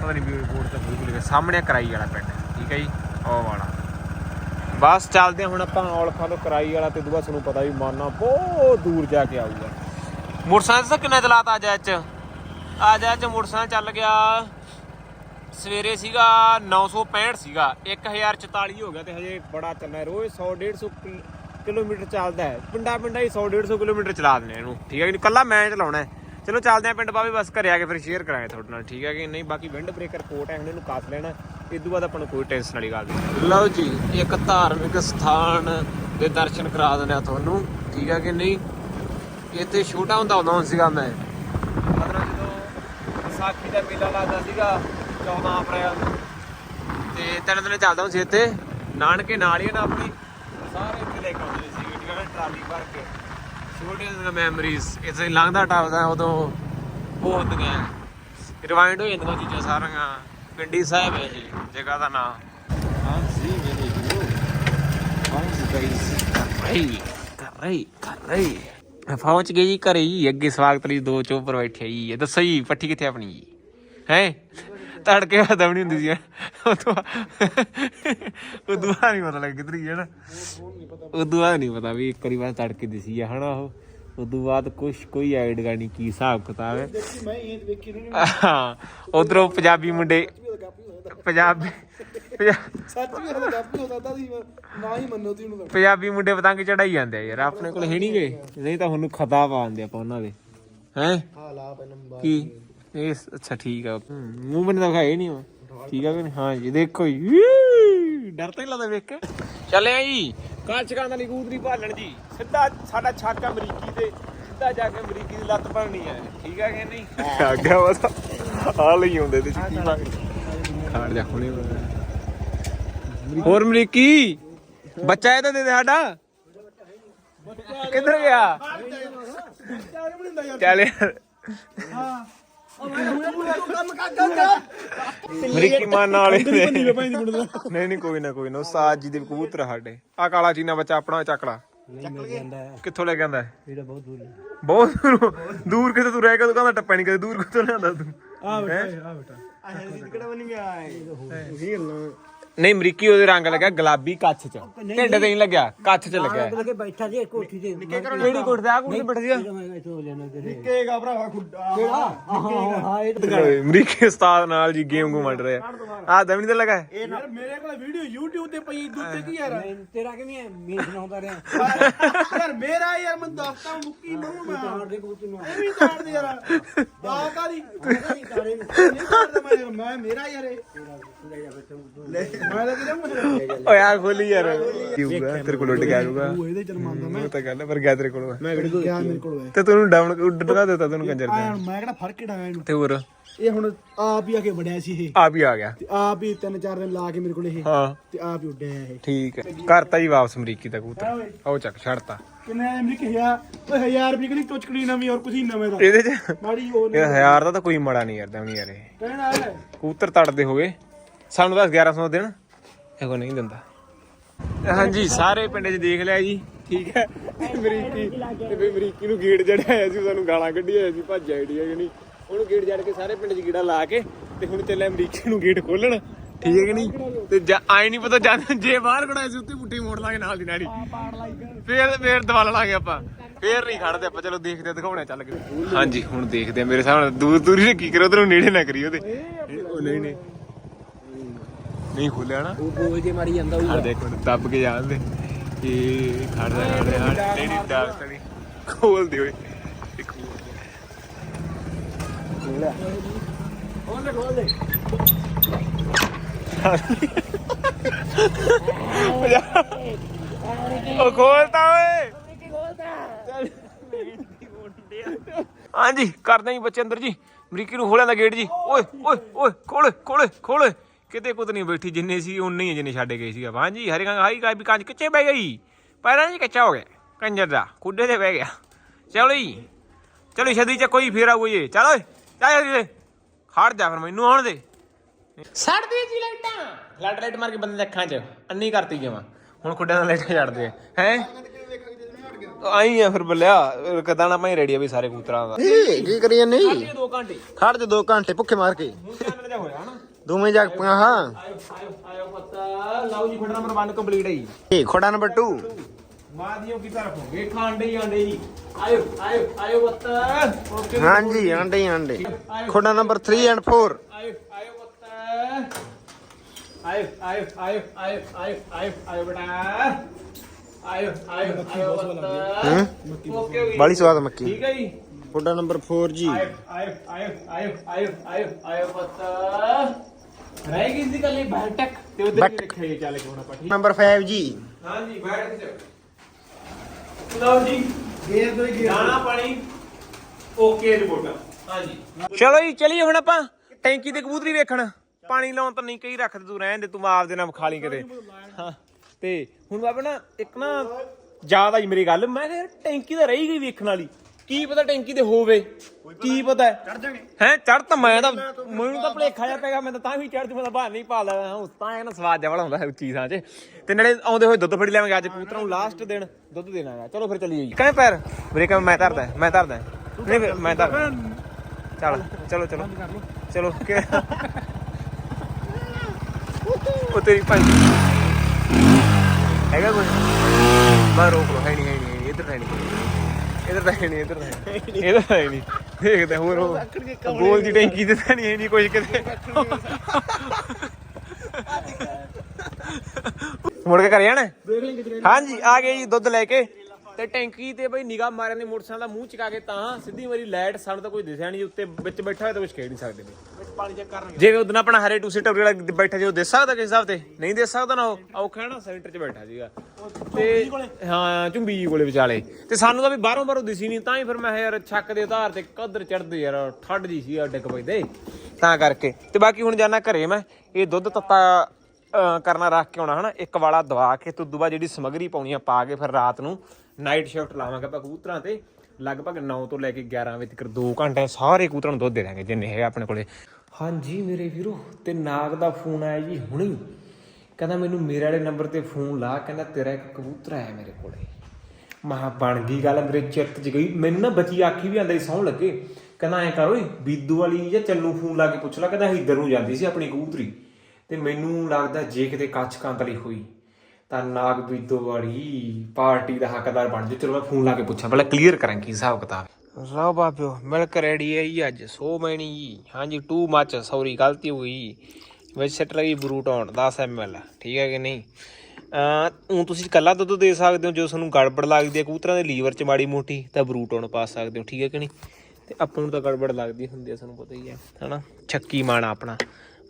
ਪਤਾ ਨਹੀਂ ਵੀ ਬੋਰਡ ਤੇ ਬਿਲਕੁਲ ਲਿਖਿਆ। ਸਾਹਮਣੇ ਕਰਾਈ ਵਾਲਾ ਪਿੰਡ, ਠੀਕ ਹੈ ਜੀ, ਉਹ ਵਾਲਾ। ਬਸ ਚੱਲਦੇ ਹਾਂ ਹੁਣ ਆਪਾਂ ਔਲਖਾਂ ਤੋਂ ਕਰਾਈ ਵਾਲਾ ਤੇ ਦੂਆ ਤੁਹਾਨੂੰ ਪਤਾ ਵੀ ਮਾਨਾ ਬਹੁਤ ਦੂਰ ਜਾ ਕੇ ਆਊਗਾ। ਮੋਟਰਸਾਈਕਲ ਤਾਂ ਕਿੰਨੇ ਚਲਾਤਾ ਅੱਜ ਅੱਜ ਅੱਜ ਅੱਜ ਮੋਟਰਸਾਈਕਲ ਚੱਲ ਗਿਆ। ਸਵੇਰੇ ਸੀਗਾ 965 ਸੀਗਾ 1044 ਹੋ ਗਿਆ ਤੇ ਹਜੇ ਬੜਾ ਚੱਲਣਾ ਰੋਜ਼ 100 150 ਕਿਲ- ਕਿਲੋਮੀਟਰ ਚੱਲਦਾ ਹੈ। ਪਿੰਡਾ ਪਿੰਡਾ ਹੀ 100 150 ਕਿਲੋਮੀਟਰ ਚਲਾ ਦਿੰਦੇ ਇਹਨੂੰ, ਠੀਕ ਹੈ ਕਿ ਨਹੀਂ? ਕੱਲਾ ਮੈਂ ਚਲਾਉਣਾ ਚਲੋ ਚੱਲਦੇ ਆ ਪਿੰਡ ਬਾਬੇ, ਬਸ ਘਰੇ ਆ ਕੇ ਫਿਰ ਸ਼ੇਅਰ ਕਰਾਂਗੇ ਤੁਹਾਡੇ ਨਾਲ, ਠੀਕ ਹੈ ਕਿ ਨਹੀਂ? ਬਾਕੀ ਵਿੰਡ ਬ੍ਰੇਕਰ ਕੋਟ ਹੈ, ਹੁਣ ਇਹਨੂੰ ਕਾਸ ਲੈਣਾ ਇਸ ਤੋਂ ਬਾਅਦ ਆਪਾਂ ਨੂੰ ਕੋਈ ਟੈਨਸ਼ਨ ਵਾਲੀ ਗੱਲ ਨਹੀਂ ਲਓ ਜੀ, ਇੱਕ ਧਾਰਮਿਕ ਸਥਾਨ ਦੇ ਦਰਸ਼ਨ ਕਰਾ ਦਿੰਦੇ ਆ ਤੁਹਾਨੂੰ, ਠੀਕ ਹੈ ਕਿ ਨਹੀਂ? ਇੱਥੇ ਛੋਟਾ ਹੁੰਦਾ ਹੁੰਦਾ ਸੀਗਾ ਮੈਂ। ਮਤਲਬ ਜਦੋਂ ਵਿਸਾਖੀ ਦਾ ਮੇਲਾ ਲੱਗਦਾ ਸੀਗਾ 14 ਅਪ੍ਰੈਲ। ਤੇ ਤਿੰਨ ਦਿਨ ਚੱਲਦਾ ਹੁੰਦਾ ਸੀ ਇੱਥੇ। ਨਾਨਕੇ ਨਾਲ ਹੀ ਨਾ ਆਪਣੀ। ਸਾਰੇ ਇੱਥੇ ਲੈ ਕੇ ਆਉਂਦੇ ਸੀ ਹੈ ਟਰਾਲੀ ਭਰ ਕੇ। ਛੋਟੀਆਂ ਜਿਹੀਆਂ ਮੈਮਰੀਜ਼ ਇੱਥੇ ਲੰਘਦਾ ਟੱਪਦਾ ਉਦੋਂ ਬਹੁਤ ਹੁੰਦੀਆਂ। ਰਿਵਾਈਂਡ ਹੋ ਜਾਂਦੀਆਂ ਚੀਜ਼ਾਂ ਸਾਰੀਆਂ। ਪਿੰਡੀ ਸਾਹਿਬ ਹੈ ਇਹ ਜਗ੍ਹਾ ਦਾ ਨਾਮ ਹਾਂ ਸੀ ਮੇਰੇ ਵੀਰੋ। ਪਹੁੰਚ ਗਈ ਸੀ ਰਹੀ ਕਰ ਰਹੀ ਕਰ ਰਹੀ। ਪਹੁੰਚ ਗਏ ਜੀ ਘਰੇ ਜੀ ਅੱਗੇ ਸਵਾਗਤ ਲਈ ਦੋ ਚੋਪਰ ਬੈਠੇ ਜੀ। ਦੱਸੋ ਜੀ ਪੱਠੀ ਕਿੱਥੇ ਆਪਣੀ ਜੀ? ਹੈ? ਤੜਕੇ ਬਾਅਦ ਦਵਣੀ ਹੁੰਦੀ ਸੀ ਉਹ ਦੁਆ ਨਹੀਂ ਪਤਾ ਲੱਗ ਕਿਧਰੀ ਹੈ ਨਾ। ਉਹ ਦੁਆ ਨਹੀਂ ਪਤਾ ਵੀ ਇੱਕ ਵਾਰੀ ਬਾਅਦ ਤੜਕੇ ਦੀ ਸੀ ਹਨਾ ਉਹ। ਉਦੋਂ ਬਾਅਦ ਕੁਛ ਕੋਈ ਆਈਡੀਆ ਨਹੀਂ ਕੀ ਹਿਸਾਬ ਕਿਤਾਬ ਹੈ। ਦੇਖੀ ਮੈਂ ਇਹ ਵੇਖੀ ਨਹੀਂ ਹਾਂ ਉਧਰੋਂ ਪੰਜਾਬੀ ਮੁੰਡੇ ਪੰਜਾਬੀ ਪੰਜਾ- ਸੱਚ ਵੀ ਹਲੇ ਕਾਪੀ ਹੋ ਸਕਦਾ ਸੀ ਨਾ ਹੀ ਮੰਨੋ ਤੀ। ਉਹਨੂੰ ਪੰਜਾਬੀ ਮੁੰਡੇ ਪਤੰਗ ਚੜਾਈ ਜਾਂਦੇ ਆ ਯਾਰ ਆਪਣੇ ਕੋਲ ਹੈ ਨਹੀਂ ਗਏ ਨਹੀਂ ਤਾਂ ਹੁਣ ਖਤਾ ਪਾਉਂਦੇ ਆਪਾਂ ਉਹਨਾਂ ਦੇ। ਹੈ? ਹਾਂ ਲਾ ਪਹਿਲਾਂ ਕੀ? ਇਹ ਅੱਛਾ ਠੀਕ ਆ। ਹੂੰ, ਮੂੰਹ ਬੰਨੇ ਤਾਂ ਖਾਏ ਨਹੀਂ ਠੀਕ ਆ ਕਿ ਨਹੀਂ? ਹਾਂ ਜੀ ਦੇਖੋ ਜੀ। ਡਰ ਤਾਂ ਨਹੀਂ ਲੱਗਦਾ ਵੇਖ ਕੇ। ਚੱਲੇ ਆ ਜੀ। ਕਾਂਚਕਾਂ ਵਾਲੀ ਕੂਦਰੀ ਭਾਲਣ ਜੀ। ਸਿੱਧਾ ਸਾਡਾ ਛੱਕ ਅਮਰੀਕੀ ਤੇ। ਸਿੱਧਾ ਜਾ ਕੇ ਅਮਰੀਕੀ ਦੀ ਲੱਤ ਭਰਨੀ ਆ। ਠੀਕ ਆ ਕਿ ਨਹੀਂ? ਆ ਗਿਆ ਵਾ ਆ ਲਈ ਆਉਂਦੇ ਤੇ ਚਿੱਟੀ ਮੰਗ ਖਾੜ ਜਾ ਹੁਣੇ ਹੋਰ ਅਮਰੀਕੀ? ਬੱਚਾ ਇਹ ਤਾਂ ਦੇ ਦੇ ਸਾਡਾ। ਕਿੱਧਰ ਗਿਆ? ਚੱਲ ਯਾਰ। ਅਮਰੀਕੀ ਮਾਨ ਵਾਲੇ ਨੇ ਨਹੀਂ ਨਹੀਂ ਕੋਈ ਨਾ ਕੋਈ ਨਾ। ਉਸਤਾਦ ਜੀ ਦੇ ਕਬੂਤਰ ਆ ਸਾਡੇ। ਆ ਕਾਲਾ ਚੀਨਾ ਬੱਚਾ ਆਪਣਾ ਚੱਕਲਾ। ਕਿੱਥੋਂ ਲੈ ਕੇ ਆਂਦਾ ਇਹਦਾ ਬਹੁਤ ਦੂਰ ਬਹੁਤ ਦੂਰੋਂ। ਦੂਰ ਕਿਤੇ ਤੂੰ ਰਹਿ ਕੇ ਤੂੰ ਕਹਿੰਦਾ ਟੱਪਾ ਨਹੀਂ ਕਦੇ ਦੂਰ ਕਿੱਥੋਂ ਲਿਆਂਦਾ ਤੂੰ? ਆ ਬੇਟਾ ਆ ਬੇਟਾ ਨਹੀਂ ਅਮਰੀਕੀ ਉਹਦੇ ਰੰਗ ਲੱਗਿਆ ਗੁਲਾਬੀ ਕੱਛ ਚ। ਢਿੱਡ ਤੇ ਨਹੀਂ ਲੱਗਿਆ ਕੱਛ ਚ ਲੱਗਿਆ। ਲੱਗੇ ਬੈਠਾ ਸੀ ਕੋਠੀ ਤੇ। ਕਿਹੜੀ ਕੋਠ ਤੇ? ਆ ਕੋਠ ਤੇ ਬੈਠ ਗਿਆ ਨਿੱਕੇਗਾ ਭਰਾਵਾ ਖੁੱਡਾ। ਹਾਂ ਹਾਂ ਇਹ ਅਮਰੀਕੀ ਉਸਤਾਦ ਨਾਲ ਜੀ ਗੇਮ ਘੁੰਮਣ ਰਿਹਾ ਆ। ਦਮਨੀ ਤੇ ਲਗਾ। ਯਾਰ ਮੇਰੇ ਕੋਲ ਵੀਡੀਓ YouTube ਤੇ ਪਈ ਦੂਰ ਤੇ ਕੀ ਯਾਰ ਤੇਰਾ ਕਿਵੇਂ ਹੈ ਮੀਂਹ ਸੁਣਾਉਂਦਾ ਰਿਹਾ। ਯਾਰ ਮੇਰਾ ਯਾਰ ਮੈਂ ਦੱਸਦਾ ਮੁੱਕੀ ਮੂੰਹ ਮੈਂ। ਤਾੜ ਦੇ ਕਬੂਤਰ ਨੂੰ। ਇਹ ਵੀ ਤਾੜ ਦੇ ਯਾਰ। ਦਾ ਕਾਦੀ ਨਹੀਂ ਮੈਂ ਮੈਂ ਮੇਰਾ ਯਾਰ ਇਹ। ਲੈ। ਮੈਂ ਓ ਯਾਰ ਖੋਲੀ ਯਾਰ। ਕੀ ਹੋਊਗਾ ਤੇਰੇ ਕੋਲ ਉੱਡ ਗਿਆ ਹੋਊਗਾ ਉਹ ਇਹਦੇ ਚਲ ਮੰਨਦਾ ਮੈਂ। ਉਹ ਤਾਂ ਗੱਲ ਹੈ, ਪਰ ਗਿਆ ਤੇਰੇ ਕੋਲ ਮੈਂ ਵੀਡੀਓ ਕਿਹਾ ਮੇਰੇ ਕੋਲ ਹੈ ਤੇ ਤੈਨੂੰ ਡਾਊਨ ਉੱਡ ਦਿਖਾ ਦਿੱਤਾ ਤੈਨੂੰ ਕੰਜਰ ਆ ਤੇ ਹੁਣ ਮੈਂ ਕਿਹੜਾ ਫ਼ਰਕ ਕਿਹੜਾ ਇਹਨੂੰ? ਤੇ ਹੋਰ? ਇਹ ਹੁਣ ਆਪ ਹੀ ਆ ਕੇ ਵੜਿਆ ਸੀ ਇਹ। ਆ ਵੀ ਆ ਗਿਆ। ਤੇ ਆਪ ਹੀ ਤਿੰਨ ਚਾਰ ਦਿਨ ਲਾ ਕੇ ਮੇਰੇ ਕੋਲ ਇਹ। ਹਾਂ। ਤੇ ਆਪ ਹੀ ਉੱਡਿਆ ਇਹ। ਠੀਕ ਹੈ ਕਰਤਾ ਹੀ ਵਾਪਸ ਅਮਰੀਕੀ ਦਾ ਕਬੂਤਰ। ਆਓ ਚੱਕ ਛੱਡਤਾ। ਕਿੰਨੇ ਅਮਰੀਕ? ਹਿਆ ਓਏ 1000 ਰੁਪਏ ਕਿਹੜੀ ਟੁਚਕੜੀ ਨਵੀਂ ਔਰ ਕੁਝ ਹੀ ਨਵੇਂ ਦਾ। ਇਹਦੇ ਚ? ਮਾੜੀ ਉਹ ਇਹ ਹਜ਼ਾਰ ਦਾ ਤਾਂ ਕੋਈ ਮੜਾ ਨਹੀਂ ਯਾਰ ਦਮਨੀ ਯਾਰ ਇਹ। ਕਹਿਣਾ ਹੈ ਕਬੂਤਰ ਤੜਦੇ ਹੋਗੇ ਸਾਨੂੰ ਤਾਂ 1100 ਦੇਣ। ਇਹ ਕੋ ਨਹੀਂ ਦਿੰਦਾ। ਹਾਂਜੀ ਸਾਰੇ ਪਿੰਡ 'ਚ ਦੇਖ ਲਿਆ ਜੀ ਠੀਕ ਹੈ। ਅਮਰੀਕੀ ਤੇ ਵੀ ਅਮਰੀਕੀ ਨੂੰ ਗੇਟ ਜੜਾਇਆ ਸੀ ਸਾਨੂੰ ਗਾਲਾਂ ਕੱਢੀਆਂ ਸੀ ਭੱਜ ਆਈਡੀ ਹੈ ਕਿ ਨਹੀਂ। ਉਹਨੂੰ ਗੇਟ ਜੜ ਕੇ ਸਾਰੇ ਪਿੰਡ 'ਚ ਗੇੜਾ ਲਾ ਕੇ ਤੇ ਹੁਣ ਚੱਲਿਆ ਅਮਰੀਕੀ ਨੂੰ ਗੇਟ ਖੋਲਣ ਠੀਕ ਹੈ ਕਿ ਨਹੀਂ? ਤੇ ਜਾਂ- ਆਏ ਨਹੀਂ ਪਤਾ ਜਦ ਜੇ ਬਾਹਰ ਕਢਾਇਆ ਸੀ ਉੱਤੇ ਪੁੱਠੀ ਮੋੜ ਲਾਂਗੇ ਨਾਲ ਦੀ ਨਾਲ ਫੇਰ ਫੇਰ ਦਵਾਲ ਲਾਂਗੇ ਆਪਾਂ। ਫੇਰ ਨਹੀਂ ਖੜਦੇ ਆਪਾਂ ਚਲੋ ਦੇਖਦੇ ਦਿਖਾਉਣੇ ਚੱਲ ਕੇ। ਹਾਂਜੀ ਹੁਣ ਦੇਖਦੇ ਆ ਮੇਰੇ ਨਾਲ ਦੂਰ ਦੂਰ ਹੀ ਕੀ ਕਰੋ ਉਧਰੋਂ ਨੇੜੇ ਨਾ ਕਰੀ ਉਹਦੇ। ਉਹ ਨਹੀਂ ਨਹੀਂ। ਨਹੀਂ ਖੋਲਿਆ ਨਾ। ਉਹ ਬੋਲ ਜੇ ਮਾਰੀ ਜਾਂਦਾ ਦੇਖ ਮੈਨੂੰ ਦੱਬ ਕੇ ਜਾਂਦੇ ਇਹ ਖੜਦਾ ਖੜਦਾ ਹਾਂ ਨਹੀਂ ਨਹੀਂ ਦਾਸ ਨਹੀਂ। ਖੋਲ ਦੇ ਓਏ ਇੱਕ ਉਹਨੇ ਖੋਲ ਦੇ ਉਹ ਖੋਲਤਾ ਓਏ। ਹਾਂਜੀ ਕਰਦੇ ਜੀ ਬੱਚੇ ਅੰਦਰ ਜੀ। ਅਮਰੀਕੀ ਨੂੰ ਖੋਲਿਆ ਦਾ ਗੇਟ ਜੀ। ਓਏ ਓਏ ਓਏ ਖੋਲੇ ਖੋਲੇ ਖੋਲੇ। ਕਿਤੇ ਕੁਤ ਨਹੀਂ ਬੈਠੀ ਜਿੰਨੇ ਸੀ ਉਨੇ ਹੀ ਜਿੰਨੇ ਛੱਡ ਗਏ ਸੀ ਹਾਂਜੀ ਹਰੇ ਕੰਗ ਹਾਈ ਕਾਈ ਵੀ ਕੰਜ ਕਿੱਥੇ ਬਹਿ ਗਈ? ਪੈਰਾਂ 'ਚ ਕੱਚਾ ਹੋ ਗਿਆ ਕੰਜਰ ਦਾ ਕੁੱਡੇ ਤੇ ਬਹਿ ਗਿਆ। ਚਲੋ ਜੀ ਚਲੋ ਛਦੀ ਚ ਕੋਈ ਫੇਰਾ ਕੋਈ ਚਲ ਓਏ ਚੱਲ ਜੀ ਖੜ ਜਾ ਫਿਰ ਮੈਨੂੰ ਆਉਣ ਦੇ। ਛੱਡ ਦੇ ਜੀ ਲਾਈਟਾਂ। ਲਾਈਟ ਲਾਈਟ ਮਾਰ ਕੇ ਬੰਦੇ ਦੇ ਅੱਖਾਂ 'ਚ ਅੰਨੀ ਕਰਤੀ ਜਮਾ। ਹੁਣ ਖੁੱਡਿਆਂ ਨਾਲ ਲਾਈਟਾਂ ਛੱਡਦੇ ਆ। ਹੈ? ਆਈ ਆ ਫਿਰ ਬੱਲਿਆ ਕਦਾਂ ਨਾ ਮੈਂ ਰੈਡੀ ਆ ਵੀ ਸਾਰੇ ਕੂਤਰਾਂ ਦਾ। ਕੀ ਕਰੀ ਜਾਂਦੇ? ਇਹ 2 ਘੰਟੇ ਖੜ ਜਾ 2 ਘੰਟੇ ਭੁੱਖੇ ਮਾਰ ਕੇ। ਹੁਣ ਚੈਨਲ ਜਾ ਹੋਇਆ ਹਨਾ? ਦੋਵੇਂ ਜਾ ਹਾਂ ਆਇਓ ਆਇਓ ਆਇਓ ਪੱਤਾ ਲਓ ਜੀ ਖੁੱਡ ਨੰਬਰ 1 ਕੰਪਲੀਟ ਹੈ ਜੀ ਇਹ ਖੋੜਾ ਨੰਬਰ 2 ਮਾਦੀਓ ਕੀ ਤਰਫ ਹੋਗੇ ਖਾਂਡੇ ਹੀ ਆਂਡੇ ਜੀ ਆਇਓ ਆਇਓ ਆਇਓ ਪੱਤਾ ਓਕੇ ਹਾਂਜੀ ਆਂਡੇ ਹੀ ਆਂਡੇ ਖੋੜਾ ਨੰਬਰ 3 ਐਂਡ 4 ਆਇਓ ਆਇਓ ਪੱਤਾ ਆਇਓ ਆਇਓ ਆਇਓ ਆਇਓ ਆਇਓ ਆਇਓ ਆਇਓ ਬੇਟਾ ਆਇਓ ਆਇਓ ਆਇਓ ਪੱਤਾ ਓਕੇ ਹੋ ਗਈ ਬਾਲੀ ਸਵਾਦ ਮੱਕੀ ਠੀਕ ਹੈ ਜੀ ਖੋੜਾ ਨੰਬਰ 4 ਜੀ ਆਇਓ ਆਇਓ ਆਇਓ ਆਇਓ ਆਇਓ ਆਇਓ ਆਇਓ ਪੱਤਾ ਰਹਿ ਗਈ ਸੀ ਕੱਲੀ ਬੈਠਕ ਤੇ ਉਧਰ ਵੀ ਰੱਖੇ ਚੱਲ ਕੇ ਹੁਣ ਆਪਾਂ ਠੀਕ। ਨੰਬਰ 5 ਜੀ। ਹਾਂਜੀ ਬੈਠ ਕੇ ਲਓ ਜੀ। ਗੇਰ ਤੋਂ ਹੀ ਦਾਣਾ ਪਾਣੀ ਓਕੇ ਰਿਪੋਰਟਾਂ ਹਾਂਜੀ। ਚਲੋ ਜੀ ਚਲੀਏ ਹੁਣ ਆਪਾਂ। ਟੈਂਕੀ ਤੇ ਕਬੂਤਰੀ ਵੇਖਣ। ਪਾਣੀ ਲਾਉਣ ਤਾਂ ਨਹੀਂ ਕਈ ਰੱਖਦੇ ਤੂੰ ਰਹਿਣ ਦੇ ਤੂੰ ਆਪ ਦੇ ਨਾਲ ਖਾ ਲਈ ਕਿਤੇ। ਹਾਂ ਤੇ ਹੁਣ ਬਾਬਾ ਨਾ ਇੱਕ ਨਾ ਯਾਦ ਆਈ ਮੇਰੀ ਗੱਲ ਮੈਂ ਕਿਹਾ ਟੈਂਕੀ ਤਾਂ ਰਹੀ ਗਈ ਵੇਖਣ ਵਾਲੀ। ਕੀ ਪਤਾ ਟੈਂਕੀ ਤੇ ਹੋਵੇ? ਕੀ ਪਤਾ? ਚੜ ਜਾਗੇ ਹੈ ਚੜ ਤਾਂ ਮੈਂ ਤਾਂ ਮੈਨੂੰ ਤਾਂ ਭਲੇਖਾ ਜਾ ਪੈਗਾ ਮੈਂ ਤਾਂ ਤਾਂ ਵੀ ਚੜ ਜੂ ਮੈਂ ਤਾਂ ਬਾਹਰ ਨਹੀਂ ਪਾ ਲਿਆ ਉਸ ਤਾਂ ਇਹ ਨਾ ਸਵਾਦ ਜਿਹਾ ਬੜਾ ਹੁੰਦਾ ਹੈ ਉੱਚੀ ਥਾਂ 'ਚ। ਤੇ ਨਾਲੇ ਆਉਂਦੇ ਹੋਏ ਦੁੱਧ ਫੜੀ ਲਾਵਾਂਗੇ ਅੱਜ ਕਬੂਤਰਾਂ ਨੂੰ ਲਾਸਟ ਦਿਨ ਦੁੱਧ ਦੇਣਾ ਹੈ ਚਲੋ ਫਿਰ ਚੱਲੀਏ ਜੀ। ਕਹਿੰਦੇ ਪੈਰ? ਬ੍ਰੇਕ ਮੈਂ ਧਰਦਾ ਮੈਂ ਧਰਦਾ ਨਹੀਂ ਫਿਰ ਮੈਂ ਧਰਦਾ। ਚੱਲ ਚਲੋ ਚਲੋ। ਚਲੋ ਕਿ- ਉਹ ਤੇਰੀ ਭਾਈ ਹੈਗਾ ਕੋਈ? ਮੈਂ ਰੋਕ ਲੋ ਨਹੀਂ ਹੈ ਨਹੀਂ ਹੈ ਨਹੀਂ, ਇੱਧਰ ਹੈ ਨਹੀਂ। ਇੱਧਰ ਤਾਂ ਹੈ ਨਹੀਂ ਇੱਧਰ ਤਾਂ ਹੈ ਨਹੀਂ। ਇੱਧਰ ਤਾਂ ਹੈ ਨਹੀਂ। ਦੇਖਦੇ ਹੋਰ ਉਹ ਗੋਲ ਦੀ ਟੈਂਕੀ ਤੇ ਤਾਂ ਨਹੀਂ ਨਹੀਂ ਕੁਝ ਕਿਤੇ। ਮੁੜ ਕੇ ਘਰੇ ਜਾਣਾ ਦੇਖ ਲੈ ਕਿਤੇ ਹਾਂਜੀ ਆ ਗਏ ਜੀ ਦੁੱਧ ਲੈ ਕੇ। ਤੇ ਟੈਂਕੀ ਤੇ ਬਈ ਨਿਗਾਹ ਮਾਰਨ ਦੇ ਮੋਟਰਸਾਈਕਲ ਦਾ ਮੂੰਹ ਚਕਾ ਕੇ ਤਾਂ ਸਿੱਧੀ ਮੇਰੀ ਲਾਈਟ ਸਾਨੂੰ ਤਾਂ ਕੋਈ ਦਿਸਿਆ ਨਹੀਂ ਉੱਤੇ ਵਿੱਚ ਬੈਠਾ ਹੋਇਆ ਤਾਂ ਕੁਝ ਕਹਿ ਨਹੀਂ ਸਕਦੇ ਬਈ। ਪਾਣੀ ਚੈੱਕ ਕਰਨਗੇ ਜੇ ਉਦੋਂ ਆਪਣਾ ਹਰੇ ਟੂਸੀ ਟਵਰੀ ਵਾਲਾ ਬੈਠਾ ਜੇ ਉਹ ਦੇ ਸਕਦਾ ਕਿਸੇ ਹਿਸਾਬ ਤੇ? ਨਹੀਂ ਦੇ ਸਕਦਾ ਨਾ ਉਹ? ਔਖਾ ਹੈ ਨਾ ਸੈਂਟਰ 'ਚ ਬੈਠਾ ਸੀਗਾ। ਤੇ ਹਾਂ ਝੁੰਬੀ ਜੀ ਕੋਲੇ ਵਿਚਾਲੇ। ਤੇ ਸਾਨੂੰ ਤਾਂ ਵੀ ਬਾਹਰੋਂ ਬਾਹਰੋਂ ਦਿਸੀ ਨਹੀਂ ਤਾਂ ਹੀ ਫਿਰ ਮੈਂ ਯਾਰ ਛੱਕ ਦੇ ਆਧਾਰ ਤੇ ਕਦਰ ਚੜਦੇ ਯਾਰ ਠੱਡ ਜੀ ਸੀ ਡਿੱਗ ਪੈਂਦੇ ਤਾਂ ਕਰਕੇ। ਤੇ ਬਾਕੀ ਹੁਣ ਜਾਣਾ ਘਰੇ ਮੈਂ ਇਹ ਦੁੱਧ ਤੱਤਾ ਕਰਨਾ ਰੱਖ ਕੇ ਆਉਣਾ ਹਨਾ? ਇੱਕ ਵਾਲਾ ਦਵਾ ਕੇ ਤੇ ਬਾਅਦ ਜਿਹੜੀ ਸਮਗਰੀ ਪਾਉਣੀ ਆ ਪਾ ਕੇ ਫਿਰ ਰਾਤ ਨੂੰ। ਨਾਈਟ ਸ਼ਿਫਟ ਲਾਵਾਂਗੇ ਆਪਾਂ ਕਬੂਤਰਾਂ ਤੇ। ਲਗਭਗ 9 ਤੋਂ ਲੈ ਕੇ 11 ਵਜੇ ਤੱਕ 2 ਘੰਟੇ ਸਾਰੇ ਕਬੂਤਰਾਂ ਨੂੰ ਦੁੱਧ ਦੇ ਦਾਂਗੇ ਜਿੰਨੇ ਹੈਗਾ ਆਪਣੇ ਕੋਲੇ। ਹਾਂਜੀ ਮੇਰੇ ਵੀਰੋ, ਤੇ ਨਾਗ ਦਾ ਫੋਨ ਆਇਆ ਜੀ ਹੁਣੇ ਕਹਿੰਦਾ ਮੈਨੂੰ ਮੇਰੇ ਵਾਲੇ ਨੰਬਰ ਤੇ ਫੋਨ ਲਾ, ਕਹਿੰਦਾ ਤੇਰਾ ਇੱਕ ਕਬੂਤਰ ਆਇਆ ਮੇਰੇ ਕੋਲੇ। ਮਹਾ ਬਣ ਗਈ ਗੱਲ ਮੇਰੇ ਚਿੱਤ 'ਚ ਗਈ। ਮੈਨੂੰ ਨਾ ਬਚੀ ਆਖੀ ਵੀ ਆਂਦਾ ਸੀ, ਸੌਂ ਲੱਗੇ। ਕਹਿੰਦਾ ਐ ਕਰ ਓਏ, ਬੀਦੂ ਵਾਲੀ ਜਾਂ ਚੱਲੂ ਫੋਨ ਲਾ ਕੇ ਪੁੱਛ ਲੈ, ਕਹਿੰਦਾ ਇੱਧਰ ਨੂੰ ਜਾਂਦੀ ਸੀ ਆਪਣੀ ਕਬੂਤਰੀ। ਤੇ ਮੈਨੂੰ ਲੱਗਦਾ ਜੇ ਕਿਤੇ ਕੱਚ ਕਾਂਤਲੀ ਹੋਈ। ਤਾਂ ਨਾਗ ਬੀਦੂ ਵਾਲੀ ਪਾਰਟੀ ਦਾ ਹੱਕਦਾਰ ਬਣ ਜੇ ਚਲੋ ਮੈਂ ਫੋਨ ਲਾ ਕੇ ਪੁੱਛਾਂ, ਪਹਿਲਾਂ ਕਲੀਅਰ ਕਰਾਂ ਕੀ ਹਿਸਾਬ ਕਿਤਾਬ ਰਾਓ ਬਾਪਿਓ ਮਿਲਕ ਰੈਡੀ ਹੈ ਜੀ ਅੱਜ, ਸੋ ਮੈਣੀ ਜੀ। ਹਾਂਜੀ ਟੂ ਮੱਚ ਸੌਰੀ ਗਲਤੀ ਹੋ ਗਈ ਵਿੱਚ ਸੈਟ ਲੱਗੀ ਬਰੂਟ ਆਉਣ 10 ml ਠੀਕ ਹੈ ਕਿ ਨਹੀਂ? ਅਹ ਤੁਸੀਂ ਇਕੱਲਾ ਦੁੱਧ ਦੇ ਸਕਦੇ ਹੋ, ਜੋ ਤੁਹਾਨੂੰ ਗੜਬੜ ਲੱਗਦੀ ਹੈ, ਕਬੂਤਰਾਂ ਦੇ ਲੀਵਰ 'ਚ ਮਾੜੀ ਮੋਟੀ, ਤਾਂ ਬਰੂਟ ਆਉਣ ਪਾ ਸਕਦੇ ਹੋ, ਠੀਕ ਹੈ ਕਿ ਨਹੀਂ? ਤੇ ਆਪਾਂ ਨੂੰ ਤਾਂ ਗੜਬੜ ਲੱਗਦੀ ਹੁੰਦੀ ਹੈ, ਤੁਹਾਨੂੰ ਪਤਾ ਹੀ ਹੈ, ਹਨਾ? ਛੱਕੀ ਮਾਣਾ ਆਪਣਾ।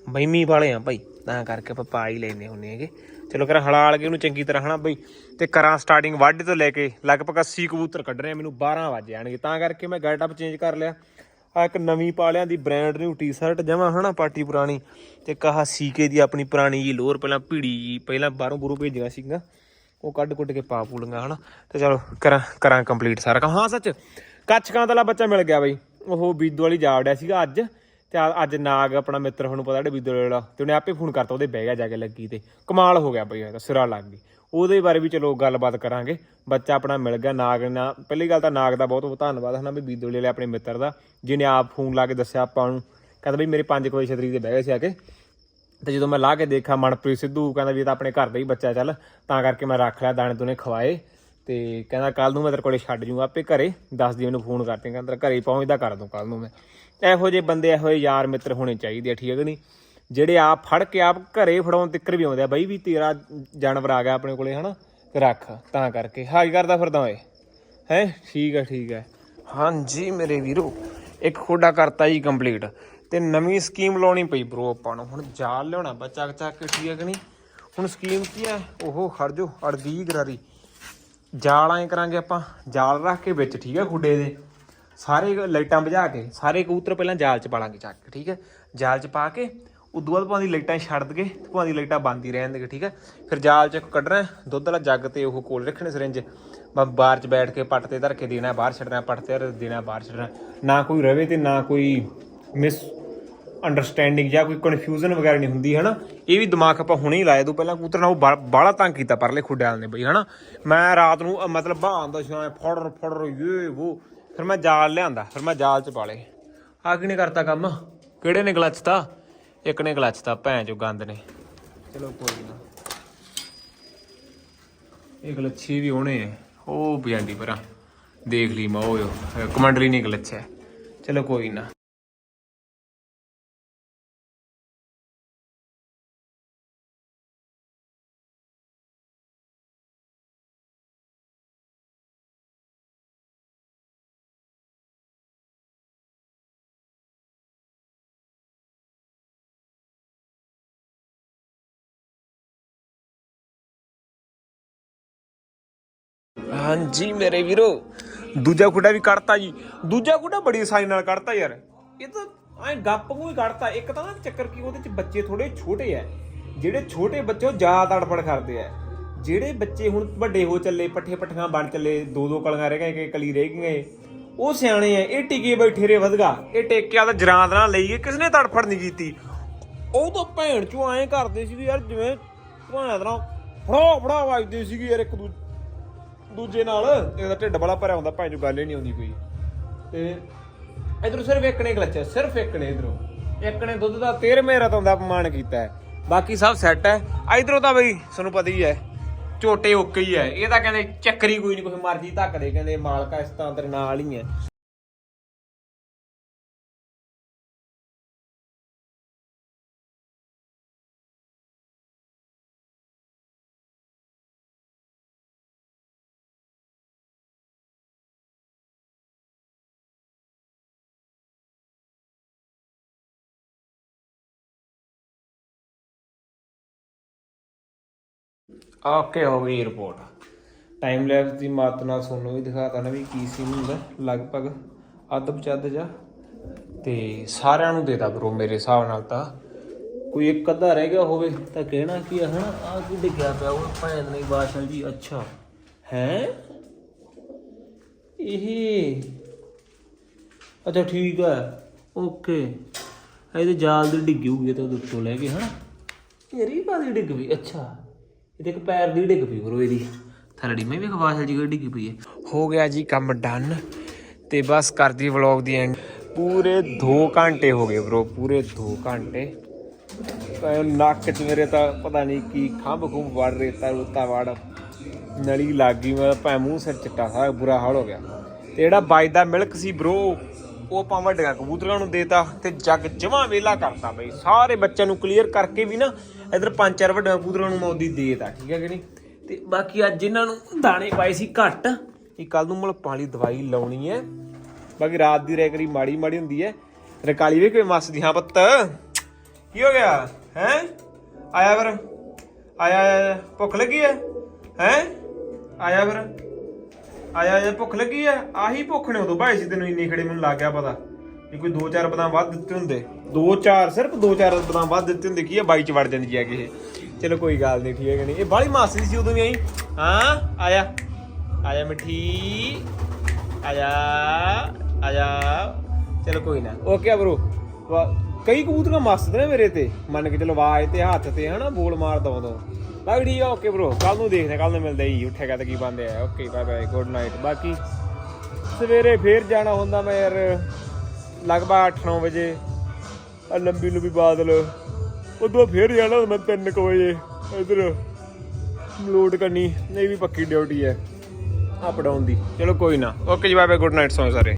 ਮਹਿਮੀ ਵਾਲੇ ਆ ਭਾਈ ਤਾਂ ਕਰਕੇ ਆਪਾਂ ਪਾ ਹੀ ਲੈਨੇ ਹੁੰਨੇ ਹੈਗੇ। ਚਲੋ ਕਰ ਹਲਾਲ ਕੇ ਉਹਨੂੰ ਚੰਗੀ ਤਰ੍ਹਾਂ ਹਨਾ ਬਈ, ਤੇ ਕਰਾਂ ਸਟਾਰਟਿੰਗ ਵਾਢੇ ਤੋਂ ਲੈ ਕੇ ਲਗਭਗ 80 ਕਬੂਤਰ ਕੱਢ ਰਹੇ ਆ, ਮੈਨੂੰ 12 ਵਜ ਜਾਣਗੇ। ਤਾਂ ਕਰਕੇ ਮੈਂ ਗੈਟਅਪ ਚੇਂਜ ਕਰ ਲਿਆ। ਆ ਇੱਕ ਨਵੀਂ ਪਾਲਿਆਂ ਦੀ ਬ੍ਰਾਂਡ ਨਿਊ ਟੀ-ਸ਼ਰਟ ਜਮਾ ਹਨਾ ਪਾਰਟੀ ਪੁਰਾਣੀ, ਤੇ ਕਹਾ ਸੀਕੇ ਦੀ ਆਪਣੀ ਪੁਰਾਣੀ ਜੀ ਲੋਅਰ ਪਹਿਲਾਂ ਭੀੜੀ ਜੀ ਪਹਿਲਾਂ ਬਾਹਰੋਂ ਬੁਰੂ ਭੇਜੀਆਂ ਸੀਗਾ। ਉਹ ਕੱਢ ਕੁੱਟ ਕੇ ਪਾ ਪੂਲੀਆਂ ਹਨਾ। ਤੇ ਚਲੋ ਕਰਾਂ ਕਰਾਂ ਕੰਪਲੀਟ ਸਾਰਾ ਕੰਮ। ਹਾਂ ਸੱਚ, ਕੱਚ ਕਾਂ ਦਾ ਬੱਚਾ ਮਿਲ ਗਿਆ ਬਈ। ਉਹ ਬੀਦੂ ਵਾਲੀ ਜਾਵੜਿਆ ਸੀਗਾ ਅੱਜ। ਤੇ ਆ- ਅੱਜ ਨਾਗ ਆਪਣਾ ਮਿੱਤਰ ਹੁਣ ਪਤਾ ਜਿਹੜੇ ਬੀਦੂ ਵਾਲਾ, ਤੇ ਉਹਨੇ ਆਪੇ ਫੋਨ ਕਰਤਾ, ਉਹਦੇ ਬਹਿ ਗਿਆ ਜਾ ਕੇ ਲੱਗੀ ਤੇ। ਕਮਾਲ ਹੋ ਗਿਆ ਬਈ ਇਹਦਾ ਸਿਰਾ ਲੱਗ ਗਈ। ਉਹਦੇ ਬਾਰੇ ਵੀ ਚਲੋ ਗੱਲਬਾਤ ਕਰਾਂਗੇ। ਬੱਚਾ ਆਪਣਾ ਮਿਲ ਗਿਆ ਨਾਗ ਨਾ ਪਹਿਲੀ ਗੱਲ ਤਾਂ ਨਾਗ ਦਾ ਬਹੁਤ ਬਹੁਤ ਧੰਨਵਾਦ ਹਨਾ ਵੀ ਬੀਦੂ ਵਾਲੇ ਆਪਣੇ ਮਿੱਤਰ ਦਾ, ਜਿਹਨੇ ਆਪ ਫੋਨ ਲਾ ਕੇ ਦੱਸਿਆ ਆਪਾਂ ਨੂੰ। ਕਹਿੰਦਾ ਬਈ ਮੇਰੇ 5 ਵਜੇ ਛਤਰੀ ਤੇ ਬਹਿ ਗਏ ਸੀ ਆ ਕੇ। ਤੇ ਜਦੋਂ ਮੈਂ ਲਾ ਕੇ ਦੇਖਿਆ, ਮਨਪ੍ਰੀਤ ਸਿੱਧੂ ਕਹਿੰਦਾ ਵੀ ਇਹ ਤਾਂ ਆਪਣੇ ਘਰ ਦਾ ਹੀ ਬੱਚਾ ਚੱਲ, ਤਾਂ ਕਰਕੇ ਮੈਂ ਰੱਖ ਲਿਆ ਦਾਣੇ ਤੂਨੇ ਖਵਾਏ। ਤੇ ਕਹਿੰਦਾ ਕੱਲ ਨੂੰ ਮੈਂ ਤੇਰੇ ਕੋਲੇ ਛੱਡ ਜੂਗਾ ਆਪੇ ਘਰੇ। ਦੱਸ ਦੀ ਮੈਨੂੰ ਫੋਨ ਕਰਦੇ ਕਹਿੰਦਾ ਤੇਰਾ ਘਰੇ ਪਹੁੰਚਦਾ, ਕਰ ਦੂੰ ਕੱਲ ਨੂੰ ਮੈਂ। ਇਹੋ ਜਿਹੇ ਬੰਦੇ, ਇਹੋ ਜਿਹੇ ਯਾਰ ਮਿੱਤਰ ਹੋਣੇ ਚਾਹੀਦੇ ਆ, ਠੀਕ ਹੈ ਨਹੀਂ? ਜਿਹੜੇ ਆਪ ਫੜ ਕੇ ਆਪ ਘਰੇ ਫੜਾਉਣ ਤਿੱਕਰ ਵੀ ਆਉਂਦੇ ਆ, ਬਈ ਵੀ ਤੇਰਾ ਜਾਨਵਰ ਆ ਗਿਆ ਆਪਣੇ ਕੋਲੇ, ਹਨਾ? ਤੇ ਰੱਖ, ਤਾਂ ਕਰਕੇ। ਹਾਈ ਕਰਦਾ ਫਿਰਦਾ ਓਏ। ਹੈ? ਠੀਕ ਹੈ ਠੀਕ ਹੈ। ਹਾਂਜੀ ਮੇਰੇ ਵੀਰੋ, ਇੱਕ ਖੋਡਾ ਕਰਤਾ ਜੀ ਕੰਪਲੀਟ ਤੇ ਨਵੀਂ ਸਕੀਮ ਲਾਉਣੀ ਪਈ ਬ్రో ਆਪਾਂ ਨੂੰ। ਹੁਣ ਜਾਲ ਲਿਆਉਣਾ ਬੱਚਾ ਚੱਕ ਕੇ, ਠੀਕ ਹੈ ਕਿ ਨਹੀਂ? ਹੁਣ ਸਕੀਮ ਕੀ ਹੈ? ਉਹ ਖੜ ਜੋ ਅੜ ਗਰਾਰੀ। ਜਾਲ ਐਂ ਕਰਾਂਗੇ ਆਪਾਂ। ਜਾਲ ਰੱਖ ਕੇ ਵਿੱਚ, ਠੀਕ ਹੈ, ਖੁੱਡੇ ਦੇ। ਸਾਰੇ ਲਾਈਟਾਂ ਬੁਝਾ ਕੇ, ਸਾਰੇ ਕਬੂਤਰ ਪਹਿਲਾਂ ਜਾਲ 'ਚ ਪਾਲਾਂਗੇ ਚੱਕ ਕੇ, ਠੀਕ ਹੈ? ਜਾਲ 'ਚ ਪਾ ਕੇ, ਉਦੋਂ ਬਾਅਦ ਭਾਵੇਂ ਦੀ ਲਾਈਟਾਂ ਛੱਡ ਦਗੇ, ਤੇ ਭਾਵੇਂ ਦੀ ਲਾਈਟਾਂ ਬੰਦ ਹੀ ਰਹਿਣ ਦੇਗੇ, ਠੀਕ ਹੈ? ਫਿਰ ਜਾਲ 'ਚ ਕੱਢਣਾ, ਦੁੱਧ ਵਾਲਾ ਜੱਗ ਤੇ ਉਹ ਕੋਲ ਰੱਖਣੇ ਸਿਰਿੰਜ। ਬਸ ਬਾਹਰ 'ਚ ਬੈਠ ਕੇ ਪੱਟ ਤੇ ਧਰ ਕੇ ਦੇਣਾ, ਬਾਹਰ ਛੱਡਣਾ, ਪੱਟ ਤੇ ਧਰ ਦੇਣਾ, ਬਾਹਰ ਛੱਡਣਾ। ਨਾ ਕੋਈ ਰਵੇ ਤੇ ਨਾ ਕੋਈ ਮਿਸ ਅੰਡਰਸਟੈਂਡਿੰਗ ਜਾਂ ਕੋਈ ਕਨਫਿਊਜ਼ਨ ਵਗੈਰਾ ਨਹੀਂ ਹੁੰਦੀ, ਹਨਾ? ਇਹ ਵੀ ਦਿਮਾਗ ਆਪਾਂ ਹੁਣੇ ਹੀ ਲਾਇਆ ਤੂੰ ਪਹਿਲਾਂ ਕੂਤਰ ਨਾਲ ਉਹ ਬਾ- ਬਾਹਲਾ ਤੰਗ ਕੀਤਾ ਪਰਲੇ ਖੁੱਡਿਆਂ ਨੇ ਬਈ, ਹਨਾ? ਮੈਂ ਰਾਤ ਨੂੰ, ਅਹ ਮਤਲਬ ਬਾਂਦਾ ਸੀ ਐਂ ਫੜ ਫੜ ਇਹ ਉਹ ਫਿਰ ਮੈਂ ਜਾਲ ਲਿਆਂਦਾ ਫਿਰ ਮੈਂ ਜਾਲ ਚ ਪਾ ਲਏ। ਆ ਕਿਹਨੇ ਕਰਤਾ ਕੰਮ। ਕਿਹੜੇ ਨੇ ਗਲੱਚਤਾ ਇੱਕ ਨੇ ਗਲੱਚਤਾ ਭੈਣ ਚੋ ਗੰਦ ਨੇ। ਚਲੋ ਕੋਈ ਨਾ। ਇਹ ਗਲੱਛੀ ਵੀ ਹੋਣੇ ਉਹ ਬਿਆੰਡੀ ਪਰਾਂ ਦੇਖ ਲਈ ਮੈਂ ਉਹ ਕਮੰਡਲੀ ਨਹੀਂ ਗਲੱਛਿਆ ਚਲੋ ਕੋਈ ਨਾ। ਹਾਂਜੀ ਮੇਰੇ ਵੀਰੋ। ਦੂਜਾ ਖੁੱਡਾ ਵੀ ਕੱਢਤਾ ਜੀ। ਦੂਜਾ ਖੁੱਡਾ ਬੜੀ ਆਸਾਨੀ ਨਾਲ ਕੱਢਤਾ ਯਾਰ। ਇਹ ਤਾਂ ਐ ਗੱਪ ਨੂੰ ਹੀ ਕੱਢਤਾ। ਇੱਕ ਤਾਂ ਨਾ ਚੱਕਰ ਕੀ, ਉਹਦੇ ਚ ਬੱਚੇ ਥੋੜੇ ਛੋਟੇ ਐ। ਜਿਹੜੇ ਛੋਟੇ ਬੱਚੇ ਉਹ ਜ਼ਿਆਦਾ ਤੜਫੜ ਕਰਦੇ ਐ। ਜਿਹੜੇ ਬੱਚੇ ਹੁਣ ਵੱਡੇ ਹੋ ਚੱਲੇ, ਪੱਠੇ ਪੱਠੀਆਂ ਬਣ ਚੱਲੇ, ਦੋ ਦੋ ਕਲੀਆਂ ਰਹਿ ਗਏ ਇੱਕ ਕਲੀ ਰਹਿ ਗਏ ਉਹ ਸਿਆਣੇ ਐ, ਇਹ ਟਿਕੇ ਬੈਠੇ ਰੇ ਵਧਗਾ। ਇਹ ਟੇਕਿਆ ਤਾਂ ਜਰਾਂਦ ਨਾਲ ਲਈ ਗਏ ਕਿਸਨੇ ਤੜਫੜ ਨਹੀਂ ਕੀਤੀ। ਉਹ ਤਾਂ ਭੈਣ ਚੋਂ ਐਂ ਕਰਦੇ ਸੀ ਵੀ ਯਾਰ ਜਿਵੇਂ ਭਾਂ ਤਰ੍ਹਾਂ ਫੜਾ ਫੜਾ ਵੱਜਦੇ ਸੀਗੇ ਯਾਰ ਇੱਕ ਦੂਜੇ ਦੂਜੇ ਨਾਲ ਇਹਦਾ ਢਿੱਡ ਬੜਾ ਭਰਿਆ ਹੁੰਦਾ ਭਾਂ ਚੋਂ ਗੱਲ ਹੀ ਨਹੀਂ ਆਉਂਦੀ ਕੋਈ। ਤੇ ਇਧਰੋਂ ਸਿਰਫ ਇੱਕ ਨੇ ਗਲੱਚਿਆ ਸਿਰਫ ਇੱਕ ਨੇ ਇਧਰੋਂ। ਇੱਕ ਨੇ ਦੁੱਧ ਦਾ 13 ਮੇਰਾ ਤਾਂ ਦਾ ਅਪਮਾਨ ਕੀਤਾ ਹੈ। ਬਾਕੀ ਸਭ ਸੈੱਟ ਹੈ। ਇਧਰੋਂ ਤਾਂ ਬਈ, ਤੁਹਾਨੂੰ ਪਤਾ ਹੀ ਹੈ ਝੋਟੇ ਓਕੇ ਹੀ ਹੈ। ਇਹ ਤਾਂ ਕਹਿੰਦੇ ਚੱਕਰੀ ਕੋਈ ਨਹੀਂ ਕੋਈ ਮਰਜ਼ੀ ਧੱਕਦੇ, ਕਹਿੰਦੇ ਮਾਲਕਾ ਇਸ ਤਾਂ ਤੇਰੇ ਨਾਲ ਹੀ ਹੈ। ਓਕੇ ਹੋ ਗਈ ਰਿਪੋਰਟ ਟਾਈਮ ਲੈਪਸ ਦੀ ਮਾਤ ਨਾਲ ਤੁਹਾਨੂੰ ਵੀ ਦਿਖਾਤਾ ਨਾ ਵੀ ਕੀ ਸੀਨ ਹੁੰਦਾ। ਲਗਭਗ ਅੱਧ ਪਚੱਧ ਜਾ। ਤੇ ਸਾਰਿਆਂ ਨੂੰ ਦੇਤਾ ਬਰੋ ਮੇਰੇ ਹਿਸਾਬ ਨਾਲ ਤਾਂ। ਕੋਈ ਇੱਕ ਅੱਧਾ ਰਹਿ ਗਿਆ ਹੋਵੇ ਤਾਂ ਕਹਿਣਾ ਕੀ ਆ, ਹਨਾ? ਆ ਕੀ ਡਿੱਗਿਆ ਪਿਆ ਉਹ ਭੈਣ ਨਹੀਂ ਬਾਸ਼ਾ ਜੀ, ਅੱਛਾ। ਹੈ? ਇਹ? ਅੱਛਾ, ਠੀਕ ਆ। ਓਕੇ। ਇਹਦੇ ਜਾਲ ਦੀ ਡਿੱਗੀ ਹੋਊਗੀ ਤਾਂ ਉਹਦੇ ਉੱਤੋਂ ਲੈ ਕੇ, ਹਨਾ? ਤੇਰੀ ਬਾਦੀ ਡਿੱਗ ਪਈ। ਅੱਛਾ। ਇਹਦੇ ਇੱਕ ਪੈਰ ਦੀ ਡਿੱਗ ਪਈ ਬਰੋ ਇਹਦੀ। ਥਲੜੀ ਮੈਂ ਵੀ ਖਵਾਸ਼ਲ ਜੀ ਡਿੱਗੀ ਪਈ ਹੈ। ਹੋ ਗਿਆ ਜੀ ਕੰਮ ਡਨ ਤੇ ਬਸ ਕਰਦੀ ਵਲੌਗ ਦੀ ਐਂਡ। ਪੂਰੇ 2 ਘੰਟੇ ਹੋ ਗਏ ਬਰੋ, ਪੂਰੇ 2 ਘੰਟੇ। ਨੱਕ ਚ ਮੇਰੇ ਤਾਂ ਪਤਾ ਨਹੀਂ ਕੀ ਖੰਭ ਖੁੰਭ ਵੜ ਰੇਤਾ ਰੂਤਾ ਵੜ। ਨਲੀ ਲੱਗ ਗਈ ਮੇਰਾ ਭੈ ਮੂੰਹ ਸਿਰ ਚਿੱਟਾ ਸਾ ਬੁਰਾ ਹਾਲ ਹੋ ਗਿਆ। ਤੇ ਜਿਹੜਾ ਬਾਈ ਦਾ ਮਿਲਕ ਸੀ ਬਰੋ, ਉਹ ਆਪਾਂ ਵੱਡੀਆਂ ਕਬੂਤਰਾਂ ਨੂੰ ਦੇਤਾ ਤੇ ਜੱਗ ਜਮਾ ਵੇਲਾ ਕਰਤਾ ਬਈ। ਸਾਰੇ ਬੱਚਿਆਂ ਨੂੰ ਕਲੀਅਰ ਕਰਕੇ ਵੀ ਨਾ ਇਧਰ ਪੰਜ ਚਾਰ ਵੱਡੀਆਂ ਕਬੂਤਰਾਂ ਨੂੰ ਮੈਂ ਉਹਦੀ ਦੇਤਾ ਠੀਕ ਹੈ ਕਿ ਨਹੀਂ? ਤੇ ਬਾਕੀ ਅੱਜ ਇਹਨਾਂ ਨੂੰ ਦਾਣੇ ਪਾਏ ਸੀ ਘੱਟ ਇਹ ਕੱਲ ਨੂੰ ਮਲਪਾਂ ਵਾਲੀ ਦਵਾਈ ਲਾਉਣੀ ਹੈ। ਬਾਕੀ ਰਾਤ ਦੀ ਰੈਕਰੀ ਮਾੜੀ ਮਾੜੀ ਹੁੰਦੀ ਹੈ। ਰਕਾਲੀ ਵੀ ਕੋਈ ਮੱਸਦੀ ਹਾਂ ਪੁੱਤ? ਕੀ ਹੋ ਗਿਆ? ਹੈ? ਆਇਆ ਫਿਰ? ਆਇਆ ਆਇਆ। ਭੁੱਖ ਲੱਗੀ ਹੈ? ਹੈ? ਆਇਆ ਫਿਰ? ਆਇਆ ਆਇਆ। ਭੁੱਖ ਲੱਗੀ ਹੈ? ਆਹੀ ਭੁੱਖ ਨੇ ਉਦੋਂ ਭਾਈ ਸੀ ਤੈਨੂੰ, ਇੰਨੇ ਖੜੇ ਮੈਨੂੰ ਲੱਗ ਗਿਆ ਪਤਾ। ਜੇ ਕੋਈ 2-4 ਬਦਾਮ ਵੱਧ ਦਿੱਤੇ ਹੁੰਦੇ। 2-4 ਸਿਰਫ 2-4 ਬਦਾਮ ਵੱਧ ਦਿੱਤੇ ਹੁੰਦੇ, ਕੀ ਆ ਬਾਈ ਚ ਵੜ ਜਾਂਦੀ ਆ ਕਿ ਇਹ? ਚਲੋ ਕੋਈ ਗੱਲ ਨਹੀਂ, ਠੀਕ ਹੈ ਕਿ ਨਹੀਂ। ਇਹ ਬਾਲੀ ਮਾਸੀ ਸੀ ਉਦੋਂ ਵੀ ਆਈ। ਹਾਂ, ਆਇਆ। ਆਇਆ ਮਿੱਠੀ। ਆਇਆ ਆਇਆ। ਚਲੋ ਕੋਈ ਨਾ। ਓਕੇ ਬ్రో ਕਈ ਕਬੂਤਰਾਂ ਮਸਤ ਨੇ ਮੇਰੇ ਤੇ। ਮੰਨ ਕੇ ਚਲੋ ਆਵਾਜ਼ ਤੇ, ਹੱਥ ਤੇ, ਹਨਾ, ਬੋਲ ਮਾਰ ਦੋ ਦੋ ਬਾਕੀ ਠੀਕ ਆ, ਓਕੇ ਬ్రో ਕੱਲ ਨੂੰ ਦੇਖਦੇ ਕੱਲ ਨੂੰ ਮਿਲਦੇ ਹੀ ਉੱਠੇਗਾ ਤਾਂ ਕੀ ਬੰਦੇ ਆ। Okay bye bye good night. ਬਾਕੀ ਸਵੇਰੇ ਫੇਰ ਜਾਣਾ ਹੁੰਦਾ ਮੈਂ ਯਾਰ। ਲਗਭਗ 8-9 ਵਜੇ ਆ ਲੰਬੀ ਲੰਬੀ ਬਾਦਲ। ਉਦੋਂ ਫੇਰ ਜਾਣਾ ਮੈਂ 3 ਵਜੇ, ਇਧਰ ਲੋਡ ਕਰਨੀ ਇਹ ਵੀ ਪੱਕੀ ਡਿਊਟੀ ਹੈ ਅਪ ਡਾਊਨ ਦੀ। ਚਲੋ ਕੋਈ ਨਾ। ਓਕੇ ਜੀ ਬਾਏ ਗੁੱਡ ਨਾਈਟ, ਸੋ ਸਾਰੇ।